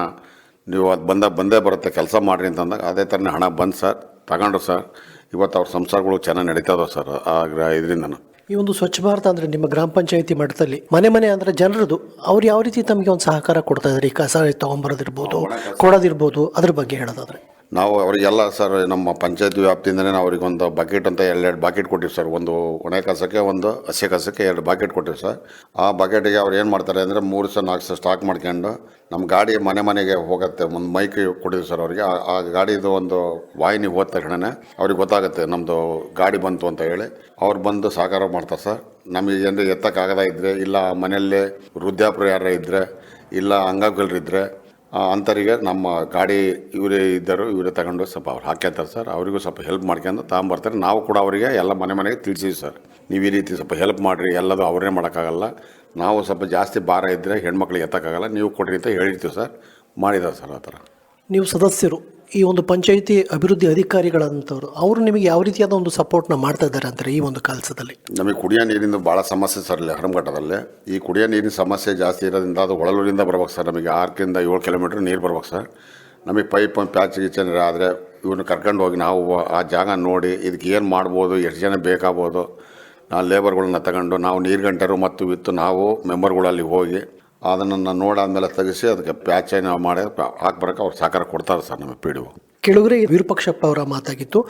ನೀವು ಅದು ಬಂದಾಗ ಬಂದೇ ಬರುತ್ತೆ. ಕೆಲಸ ಮಾಡಿರಿ ಅಂತಂದಾಗ ಅದೇ ಥರನೇ ಹಣ ಬಂದು ಸರ್. ತಗೊಂಡ್ರು ಸರ್. ಇವತ್ತು ಅವ್ರ ಸಂಸಾರಗಳು ಚೆನ್ನಾಗಿ ನಡೀತಾ ಇದಾವೆ ಸರ್. ಆ ಇದರಿಂದ ಈ ಒಂದು ಸ್ವಚ್ಛ ಭಾರತ ಅಂದರೆ ನಿಮ್ಮ ಗ್ರಾಮ ಪಂಚಾಯತಿ ಮಟ್ಟದಲ್ಲಿ ಮನೆ ಮನೆ ಅಂದರೆ ಜನರದು ಅವ್ರು ಯಾವ ರೀತಿ ತಮಗೆ ಒಂದು ಸಹಕಾರ ಕೊಡ್ತಾ ಇದ್ದಾರೆ ಈ ಕಸ ತೊಗೊಂಬರೋದಿರ್ಬೋದು ಕೊಡೋದಿರ್ಬೋದು ಅದ್ರ ಬಗ್ಗೆ ಹೇಳೋದಾದ್ರೆ. ನಾವು ಅವರಿಗೆಲ್ಲ ಸರ್, ನಮ್ಮ ಪಂಚಾಯತ್ ವ್ಯಾಪ್ತಿಯಿಂದನೇ ನಾವು ಅವ್ರಿಗೆ ಒಂದು ಬಕೆಟ್ ಅಂತ ಎರಡೆರಡು ಬಕೆಟ್ ಕೊಟ್ಟಿವಿ ಸರ್. ಒಂದು ಒಣ ಕಸಕ್ಕೆ, ಒಂದು ಹಸಿ ಕಸಕ್ಕೆ ಎರಡು ಬಕೆಟ್ ಕೊಟ್ಟಿವಿ ಸರ್. ಆ ಬಕೆಟಿಗೆ ಅವ್ರು ಏನು ಮಾಡ್ತಾರೆ ಅಂದರೆ ಮೂರು ಸಹ ನಾಲ್ಕು ಸಹ ಸ್ಟಾಕ್ ಮಾಡ್ಕೊಂಡು ನಮ್ಮ ಗಾಡಿ ಮನೆ ಮನೆಗೆ ಹೋಗುತ್ತೆ. ಒಂದು ಮೈಕ್ ಕೊಟ್ಟಿದ್ವಿ ಸರ್ ಅವರಿಗೆ. ಆ- ಗಾಡಿದು ಒಂದು ವಾಹಿನಿ ಹೋದ ತಕ್ಷಣನೇ ಅವ್ರಿಗೆ ಗೊತ್ತಾಗುತ್ತೆ ನಮ್ಮದು ಗಾಡಿ ಬಂತು ಅಂತ ಹೇಳಿ. ಅವ್ರು ಬಂದು ಸಹಕಾರ ಮಾಡ್ತಾರೆ ಸರ್. ನಮಗೆ ಏನಾರ ಎತ್ತಕ್ಕಾಗದ ಇದ್ದರೆ ಇಲ್ಲ ಮನೆಯಲ್ಲೇ ವೃದ್ಧಾಪ್ರ ಯಾರ ಇದ್ದರೆ ಇಲ್ಲ ಅಂಗವಿಕಲರಿದ್ದರೆ ಅಂಥವ್ರಿಗೆ ನಮ್ಮ ಗಾಡಿ ಇವರೇ ಇದ್ದರು, ಇವರೇ ತಗೊಂಡು ಸ್ವಲ್ಪ ಅವ್ರು ಹಾಕ್ಯಂತಾರೆ ಸರ್. ಅವರಿಗೂ ಸ್ವಲ್ಪ ಹೆಲ್ಪ್ ಮಾಡ್ಕೊಂಡು ತಗೊಂಬರ್ತಾರೆ. ನಾವು ಕೂಡ ಅವರಿಗೆ ಎಲ್ಲ ಮನೆ ಮನೆಗೆ ತಿಳಿಸಿವಿ ಸರ್. ನೀವು ಈ ರೀತಿ ಸ್ವಲ್ಪ ಹೆಲ್ಪ್ ಮಾಡಿರಿ, ಎಲ್ಲದು ಅವರೇ ಮಾಡೋಕ್ಕಾಗಲ್ಲ. ನಾವು ಸ್ವಲ್ಪ ಜಾಸ್ತಿ ಭಾರ ಇದ್ದರೆ ಹೆಣ್ಮಕ್ಳಿಗೆ ಎತ್ತಕ್ಕಾಗಲ್ಲ. ನೀವು ಕೊಡಿರಿ ಅಂತ ಹೇಳಿರ್ತೀವಿ ಸರ್. ಮಾಡಿದ್ದಾರೆ ಸರ್ ಆ ಥರ. ನೀವು ಸದಸ್ಯರು. ಈ ಒಂದು ಪಂಚಾಯಿತಿ ಅಭಿವೃದ್ಧಿ ಅಧಿಕಾರಿಗಳಂಥವ್ರು ಅವರು ನಿಮಗೆ ಯಾವ ರೀತಿಯಾದ ಒಂದು ಸಪೋರ್ಟ್ನ ಮಾಡ್ತಾ ಇದ್ದಾರೆ ಅಂತಾರೆ ಈ ಒಂದು ಕೆಲಸದಲ್ಲಿ? ನಮಗೆ ಕುಡಿಯೋ ನೀರಿಂದು ಭಾಳ ಸಮಸ್ಯೆ ಸರ್ ಇಲ್ಲಿ ಹರಮಘಟ್ಟದಲ್ಲಿ. ಈ ಕುಡಿಯೋ ನೀರಿನ ಸಮಸ್ಯೆ ಜಾಸ್ತಿ ಇರೋದ್ರಿಂದ ಅದು ಒಳಲೂರಿಂದ ಬರ್ಬೇಕು ಸರ್ ನಮಗೆ. ಆರರಿಂದ ಏಳು ಕಿಲೋಮೀಟ್ರ್ ನೀರು ಬರ್ಬೇಕು ಸರ್. ನಮಗೆ ಪೈಪ್, ಪ್ಯಾಚ್ ಗೀಚ್ ಆದರೆ ಇವ್ರನ್ನ ಕರ್ಕೊಂಡು ಹೋಗಿ ನಾವು ಆ ಜಾಗ ನೋಡಿ, ಇದಕ್ಕೆ ಏನು ಮಾಡ್ಬೋದು, ಎಷ್ಟು ಜನ ಬೇಕಾಗ್ಬೋದು. ನಾವು ಲೇಬರ್ಗಳನ್ನ ತಗೊಂಡು ನಾವು ನೀರು ಗಂಟರು ಮತ್ತು ವಿತ್ತು ನಾವು ಮೆಂಬರ್ಗಳಲ್ಲಿ ಹೋಗಿ ಅದನ್ನು ನೋಡಾದ್ಮೇಲೆ ತೆಗೆಸಿ ಅದಕ್ಕೆ ಪ್ಯಾಚ್ ಏನೋ ಮಾಡಿ ಹಾಕ್ಬರಕ್ಕೆ ಅವ್ರು ಸಹಕಾರ ಕೊಡ್ತಾರೆ ಸರ್ ನಮ್ಮ ಪಿ ಡಿ ಕೆಳಗರೆ ವಿರೂಪಾಕ್ಷಪ್ಪ ಅವರ ಮಾತಾಗಿತ್ತು.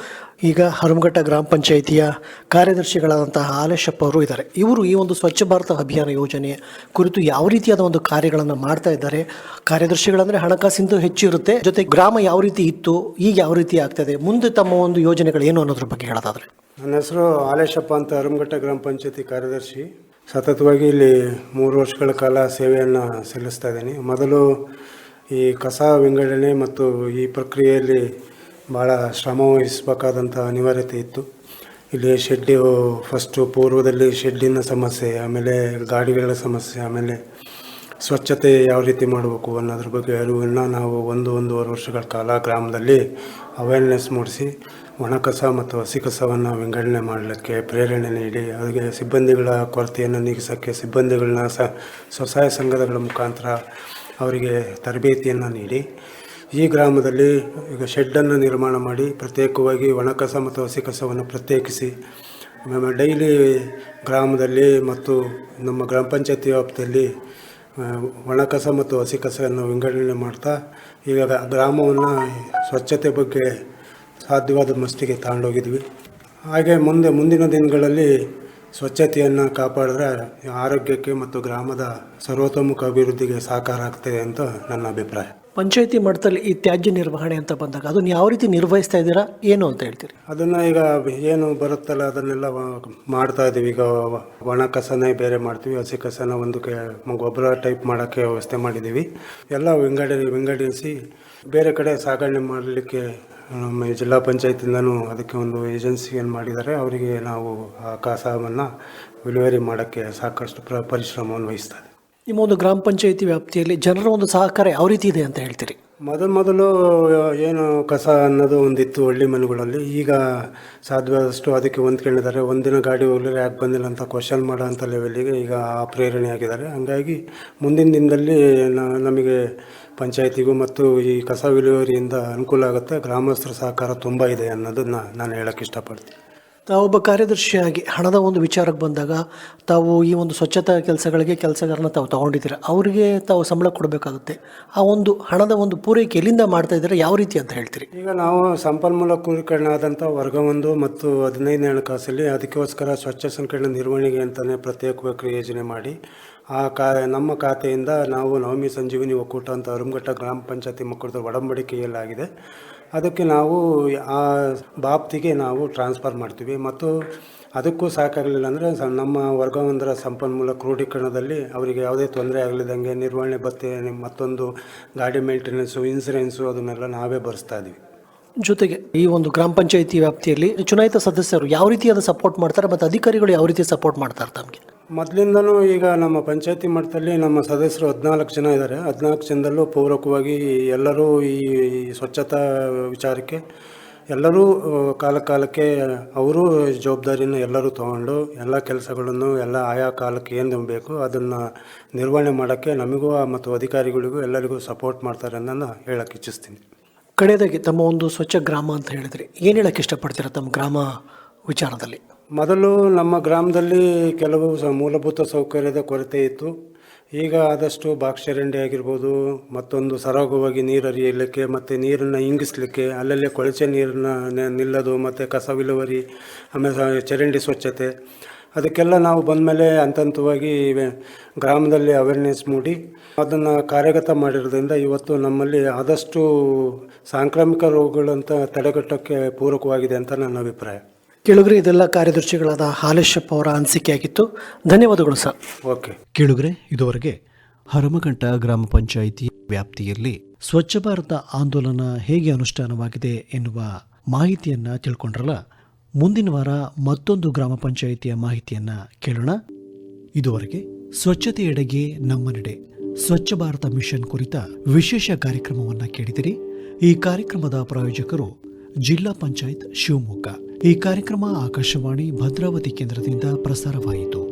ಈಗ ಹರಮಘಟ್ಟ ಗ್ರಾಮ ಪಂಚಾಯಿತಿಯ ಕಾರ್ಯದರ್ಶಿಗಳಾದಂತಹ ಹಾಲೇಶಪ್ಪ ಅವರು ಇದ್ದಾರೆ. ಇವರು ಈ ಒಂದು ಸ್ವಚ್ಛ ಭಾರತ ಅಭಿಯಾನ ಯೋಜನೆ ಕುರಿತು ಯಾವ ರೀತಿಯಾದ ಒಂದು ಕಾರ್ಯಗಳನ್ನು ಮಾಡ್ತಾ ಇದ್ದಾರೆ? ಕಾರ್ಯದರ್ಶಿಗಳಂದರೆ ಹಣಕಾಸಿಂದು ಹೆಚ್ಚು ಇರುತ್ತೆ. ಜೊತೆ ಗ್ರಾಮ ಯಾವ ರೀತಿ ಇತ್ತು? ಈಗ ಯಾವ ರೀತಿ ಆಗ್ತದೆ? ಮುಂದೆ ತಮ್ಮ ಒಂದು ಯೋಜನೆಗಳು ಏನು ಅನ್ನೋದ್ರ ಬಗ್ಗೆ ಹೇಳೋದಾದರೆ. ನನ್ನ ಹೆಸರು ಹಾಲೇಶಪ್ಪ ಅಂತ ಹರಮಘಟ್ಟ ಗ್ರಾಮ ಪಂಚಾಯತಿ ಕಾರ್ಯದರ್ಶಿ. ಸತತವಾಗಿ ಇಲ್ಲಿ ಮೂರು ವರ್ಷಗಳ ಕಾಲ ಸೇವೆಯನ್ನು ಸಲ್ಲಿಸ್ತಾ ಇದ್ದೀನಿ. ಮೊದಲು ಈ ಕಸ ವಿಂಗಡಣೆ ಮತ್ತು ಈ ಪ್ರಕ್ರಿಯೆಯಲ್ಲಿ ಭಾಳ ಶ್ರಮ ವಹಿಸಬೇಕಾದಂಥ ಅನಿವಾರ್ಯತೆ ಇತ್ತು. ಇಲ್ಲಿ ಶೆಡ್ಡು ಫಸ್ಟು ಪೂರ್ವದಲ್ಲಿ ಶೆಡ್ಡಿನ ಸಮಸ್ಯೆ, ಆಮೇಲೆ ಗಾಡಿಗಳ ಸಮಸ್ಯೆ, ಆಮೇಲೆ ಸ್ವಚ್ಛತೆ ಯಾವ ರೀತಿ ಮಾಡಬೇಕು ಅನ್ನೋದ್ರ ಬಗ್ಗೆ ಅರಿವನ್ನು ನಾವು ಒಂದು ಒಂದೂವರೆ ವರ್ಷಗಳ ಕಾಲ ಗ್ರಾಮದಲ್ಲಿ ಅವೇರ್ನೆಸ್ ಮೂಡಿಸಿ ಒಣ ಕಸ ಮತ್ತು ಹಸಿ ಕಸವನ್ನು ವಿಂಗಡಣೆ ಮಾಡಲಿಕ್ಕೆ ಪ್ರೇರಣೆ ನೀಡಿ, ಅದಕ್ಕೆ ಸಿಬ್ಬಂದಿಗಳ ಕೊರತೆಯನ್ನು ನೀಗಿಸೋಕ್ಕೆ ಸಿಬ್ಬಂದಿಗಳನ್ನ ಸ, ಸ್ವಸಹಾಯ ಸಂಘಗಳ ಮುಖಾಂತರ ಅವರಿಗೆ ತರಬೇತಿಯನ್ನು ನೀಡಿ, ಈ ಗ್ರಾಮದಲ್ಲಿ ಈಗ ಶೆಡ್ಡನ್ನು ನಿರ್ಮಾಣ ಮಾಡಿ, ಪ್ರತ್ಯೇಕವಾಗಿ ಒಣ ಕಸ ಮತ್ತು ಹಸಿ ಕಸವನ್ನು ಪ್ರತ್ಯೇಕಿಸಿ ಡೈಲಿ ಗ್ರಾಮದಲ್ಲಿ ಮತ್ತು ನಮ್ಮ ಗ್ರಾಮ ಪಂಚಾಯತಿ ವ್ಯಾಪ್ತಿಯಲ್ಲಿ ಒಣಕಸ ಒಣ ಕಸ ಮತ್ತು ಹಸಿ ಕಸವನ್ನು ವಿಂಗಡಣೆ ಮಾಡ್ತಾ, ಈಗ ಗ್ರಾಮವನ್ನು ಸ್ವಚ್ಛತೆ ಬಗ್ಗೆ ಸಾಧ್ಯವಾದ ಮಸ್ತಿಗೆ ತಗೊಂಡೋಗಿದ್ವಿ ಹಾಗೆ ಮುಂದೆ ಮುಂದಿನ ದಿನಗಳಲ್ಲಿ ಸ್ವಚ್ಛತೆಯನ್ನು ಕಾಪಾಡಿದ್ರೆ ಆರೋಗ್ಯಕ್ಕೆ ಮತ್ತು ಗ್ರಾಮದ ಸರ್ವತೋಮುಖ ಅಭಿವೃದ್ಧಿಗೆ ಸಹಕಾರ ಆಗ್ತದೆ ಅಂತ ನನ್ನ ಅಭಿಪ್ರಾಯ. ಪಂಚಾಯತಿ ಮಟ್ಟದಲ್ಲಿ ಈ ತ್ಯಾಜ್ಯ ನಿರ್ವಹಣೆ ಅಂತ ಬಂದಾಗ ಅದನ್ನು ಯಾವ ರೀತಿ ನಿರ್ವಹಿಸ್ತಾ ಇದ್ದೀರಾ ಏನು ಅಂತ ಹೇಳ್ತೀರಿ? ಅದನ್ನು ಈಗ ಏನು ಬರುತ್ತಲ್ಲ ಅದನ್ನೆಲ್ಲ ಮಾಡ್ತಾ ಇದ್ದೀವಿ. ಈಗ ಒಣ ಕಸನೇ ಬೇರೆ ಮಾಡ್ತೀವಿ ಹಸಿ ಕಸನ ಒಂದು ಕೆ ಗೊಬ್ಬರ ಟೈಪ್ ಮಾಡೋಕ್ಕೆ ವ್ಯವಸ್ಥೆ ಮಾಡಿದ್ದೀವಿ. ಎಲ್ಲ ವಿಂಗಡಿ ವಿಂಗಡಿಸಿ ಬೇರೆ ಕಡೆ ಸಾಗಣೆ ಮಾಡಲಿಕ್ಕೆ ನಮ್ಮ ಜಿಲ್ಲಾ ಪಂಚಾಯತಿಂದನೂ ಅದಕ್ಕೆ ಒಂದು ಏಜೆನ್ಸಿಯನ್ನು ಮಾಡಿದ್ದಾರೆ, ಅವರಿಗೆ ನಾವು ಆ ಕಸವನ್ನು ವಿಲೇವಾರಿ ಮಾಡೋಕ್ಕೆ ಸಾಕಷ್ಟು ಪ್ರ, ಪರಿಶ್ರಮವನ್ನು ವಹಿಸ್ತಾ ಇದ್ದೀವಿ ನಿಮ್ಮ ಒಂದು ಗ್ರಾಮ ಪಂಚಾಯಿತಿ ವ್ಯಾಪ್ತಿಯಲ್ಲಿ ಜನರ ಒಂದು ಸಹಕಾರ ಯಾವ ರೀತಿ ಇದೆ ಅಂತ ಹೇಳ್ತೀರಿ? ಮೊದಲು ಮೊದಲು ಏನು ಕಸ ಅನ್ನೋದು ಒಂದಿತ್ತು ಹಳ್ಳಿ ಮನೆಗಳಲ್ಲಿ. ಈಗ ಸಾಧ್ಯವಾದಷ್ಟು ಅದಕ್ಕೆ ಹೊಂದ್ಕೊಂಡಿದ್ದಾರೆ ಒಂದಿನ ಗಾಡಿ ಹೋಗಲಿ ಯಾಕೆ ಬಂದಿಲ್ಲ ಅಂತ ಕ್ವಶನ್ ಮಾಡೋ ಅಂಥ ಲೆವೆಲ್ಲಿಗೆ ಈಗ ಆ ಪ್ರೇರಣೆ ಆಗಿದ್ದಾರೆ. ಹಾಗಾಗಿ ಮುಂದಿನ ದಿನದಲ್ಲಿ ನಮಗೆ ಪಂಚಾಯತಿಗೂ ಮತ್ತು ಈ ಕಸ ವಿಲೇವಾರಿಯಿಂದ ಅನುಕೂಲ ಆಗುತ್ತೆ. ಗ್ರಾಮಸ್ಥರ ಸಹಕಾರ ತುಂಬ ಇದೆ ಅನ್ನೋದನ್ನ ನಾನು ಹೇಳೋಕ್ಕೆ ಇಷ್ಟಪಡ್ತೀನಿ. ತಾವೊಬ್ಬ ಕಾರ್ಯದರ್ಶಿಯಾಗಿ ಹಣದ ಒಂದು ವಿಚಾರಕ್ಕೆ ಬಂದಾಗ ತಾವು ಈ ಒಂದು ಸ್ವಚ್ಛತಾ ಕೆಲಸಗಳಿಗೆ ಕೆಲಸಗಾರನ ತಾವು ತೊಗೊಂಡಿದ್ದೀರ, ಅವರಿಗೆ ತಾವು ಸಂಬಳ ಕೊಡಬೇಕಾಗುತ್ತೆ. ಆ ಒಂದು ಹಣದ ಒಂದು ಪೂರೈಕೆ ಎಲ್ಲಿಂದ ಮಾಡ್ತಾ ಇದ್ದಾರೆ, ಯಾವ ರೀತಿ ಅಂತ ಹೇಳ್ತೀರಿ? ಈಗ ನಾವು ಸಂಪನ್ಮೂಲ ಕೂಲೀಕರಣ ಆದಂಥ ವರ್ಗ ಒಂದು ಮತ್ತು ಹದಿನೈದನೇ ಹಣಕಾಸಲ್ಲಿ ಅದಕ್ಕೋಸ್ಕರ ಸ್ವಚ್ಛ ಸಂಕೀರ್ಣ ನಿರ್ವಹಣೆಗೆ ಅಂತಲೇ ಪ್ರತ್ಯೇಕವಾಗಿ ಯೋಜನೆ ಮಾಡಿ, ಆ ಕಾ ನಮ್ಮ ಖಾತೆಯಿಂದ ನಾವು ನವಮಿ ಸಂಜೀವಿನಿ ಒಕ್ಕೂಟ ಅಂತ ಅರುಮಘಟ್ಟ ಗ್ರಾಮ ಪಂಚಾಯತಿ ಮಕ್ಕಳದ ಒಡಂಬಡಿಕೆಯಲ್ಲಾಗಿದೆ ಅದಕ್ಕೆ ನಾವು ಆ ಬಾಪ್ತಿಗೆ ನಾವು ಟ್ರಾನ್ಸ್ಫರ್ ಮಾಡ್ತೀವಿ. ಮತ್ತು ಅದಕ್ಕೂ ಸಾಕಾಗಲಿಲ್ಲ ಅಂದರೆ ನಮ್ಮ ವರ್ಗವೊಂದರ ಸಂಪನ್ಮೂಲ ಕ್ರೋಢೀಕರಣದಲ್ಲಿ ಅವರಿಗೆ ಯಾವುದೇ ತೊಂದರೆ ಆಗಲಿದ್ದಂಗೆ ನಿರ್ವಹಣೆ ಭತ್ತೆ ಮತ್ತೊಂದು ಗಾಡಿ ಮೇಂಟೆನೆನ್ಸು ಇನ್ಸೂರೆನ್ಸು ಅದನ್ನೆಲ್ಲ ನಾವೇ ಭರಿಸ್ತಾ ಇದ್ದೀವಿ. ಜೊತೆಗೆ ಈ ಒಂದು ಗ್ರಾಮ ಪಂಚಾಯಿತಿ ವ್ಯಾಪ್ತಿಯಲ್ಲಿ ಚುನಾಯಿತ ಸದಸ್ಯರು ಯಾವ ರೀತಿಯಾದ ಸಪೋರ್ಟ್ ಮಾಡ್ತಾರೆ, ಮತ್ತು ಅಧಿಕಾರಿಗಳು ಯಾವ ರೀತಿ ಸಪೋರ್ಟ್ ಮಾಡ್ತಾರೆ ತಮಗೆ? ಮೊದಲಿಂದನೂ ಈಗ ನಮ್ಮ ಪಂಚಾಯತಿ ಮಟ್ಟದಲ್ಲಿ ನಮ್ಮ ಸದಸ್ಯರು ಹದಿನಾಲ್ಕು ಜನ ಇದ್ದಾರೆ. ಹದಿನಾಲ್ಕು ಜನದಲ್ಲೂ ಪೂರಕವಾಗಿ ಎಲ್ಲರೂ ಈ ಸ್ವಚ್ಛತಾ ವಿಚಾರಕ್ಕೆ ಎಲ್ಲರೂ ಕಾಲ ಕಾಲಕ್ಕೆ ಅವರು ಜವಾಬ್ದಾರಿನ ಎಲ್ಲರೂ ತೊಗೊಂಡು ಎಲ್ಲ ಕೆಲಸಗಳನ್ನು, ಎಲ್ಲ ಆಯಾ ಕಾಲಕ್ಕೆ ಏನು ಬೇಕು ಅದನ್ನು ನಿರ್ವಹಣೆ ಮಾಡೋಕ್ಕೆ ನಮಗೂ ಮತ್ತು ಅಧಿಕಾರಿಗಳಿಗೂ ಎಲ್ಲರಿಗೂ ಸಪೋರ್ಟ್ ಮಾಡ್ತಾರೆ ಅನ್ನೋದನ್ನು ಹೇಳಕ್ಕೆ ಇಚ್ಛಿಸ್ತೀನಿ. ಕಡೆಯದಾಗಿ ತಮ್ಮ ಒಂದು ಸ್ವಚ್ಛ ಗ್ರಾಮ ಅಂತ ಹೇಳಿದರೆ ಏನು ಹೇಳಕ್ಕೆ ಇಷ್ಟಪಡ್ತೀರಾ ತಮ್ಮ ಗ್ರಾಮ ವಿಚಾರದಲ್ಲಿ? ಮೊದಲು ನಮ್ಮ ಗ್ರಾಮದಲ್ಲಿ ಕೆಲವು ಸ- ಮೂಲಭೂತ ಸೌಕರ್ಯದ ಕೊರತೆ ಇತ್ತು. ಈಗ ಆದಷ್ಟು ಬಾಕ್ಷರಂಡಿ ಆಗಿರ್ಬೋದು, ಮತ್ತೊಂದು ಸರಾಗವಾಗಿ ನೀರು ಹರಿಯಲಿಕ್ಕೆ ಮತ್ತು ನೀರನ್ನು ಇಂಗಿಸ್ಲಿಕ್ಕೆ, ಅಲ್ಲಲ್ಲೇ ಕೊಳಚೆ ನೀರನ್ನು ನಿಲ್ಲೋದು ಮತ್ತು ಕಸ ವಿಲುವರಿ, ಆಮೇಲೆ ಚರಂಡಿ ಸ್ವಚ್ಛತೆ, ಅದಕ್ಕೆಲ್ಲ ನಾವು ಬಂದಮೇಲೆ ಮೇಲೆ ಹಂತವಾಗಿ ಗ್ರಾಮದಲ್ಲಿ ಅವೇರ್ನೆಸ್ ಮೂಡಿ, ಅದನ್ನು ಕಾರ್ಯಗತ ಮಾಡಿರೋದ್ರಿಂದ ಇವತ್ತು ನಮ್ಮಲ್ಲಿ ಆದಷ್ಟು ಸಾಂಕ್ರಾಮಿಕ ರೋಗಗಳಂತ ತಡೆಗಟ್ಟೋಕ್ಕೆ ಪೂರಕವಾಗಿದೆ ಅಂತ ನನ್ನ ಅಭಿಪ್ರಾಯ. ಕೇಳುಗರೆ ಇದೆಲ್ಲ ಕಾರ್ಯದರ್ಶಿಗಳಾದ ಹಾಲೇಶಪ್ಪ ಅವರ ಅನಿಸಿಕೆ ಧನ್ಯವಾದಗಳು ಸರ್. ಓಕೆ. ಕೇಳುಗ್ರೆ ಇದುವರೆಗೆ ಹರಮಘಂಟ ಗ್ರಾಮ ಪಂಚಾಯಿತಿ ವ್ಯಾಪ್ತಿಯಲ್ಲಿ ಸ್ವಚ್ಛ ಭಾರತ ಆಂದೋಲನ ಹೇಗೆ ಅನುಷ್ಠಾನವಾಗಿದೆ ಎನ್ನುವ ಮಾಹಿತಿಯನ್ನ ತಿಳ್ಕೊಂಡ್ರಲ್ಲ ಮುಂದಿನ ವಾರ ಮತ್ತೊಂದು ಗ್ರಾಮ ಪಂಚಾಯಿತಿಯ ಮಾಹಿತಿಯನ್ನ ಕೇಳೋಣ. ಇದುವರೆಗೆ ಸ್ವಚ್ಛತೆಯೆಡೆಗೆ ನಮ್ಮ ನಡೆ ಸ್ವಚ್ಛ ಭಾರತ ಮಿಷನ್ ಕುರಿತ ವಿಶೇಷ ಕಾರ್ಯಕ್ರಮವನ್ನ ಕೇಳಿದಿರಿ. ಈ ಕಾರ್ಯಕ್ರಮದ ಪ್ರಾಯೋಜಕರು ಜಿಲ್ಲಾ ಪಂಚಾಯತ್ ಶಿವಮೊಗ್ಗ. ಈ ಕಾರ್ಯಕ್ರಮ ಆಕಾಶವಾಣಿ ಭದ್ರಾವತಿ ಕೇಂದ್ರದಿಂದ ಪ್ರಸಾರವಾಯಿತು.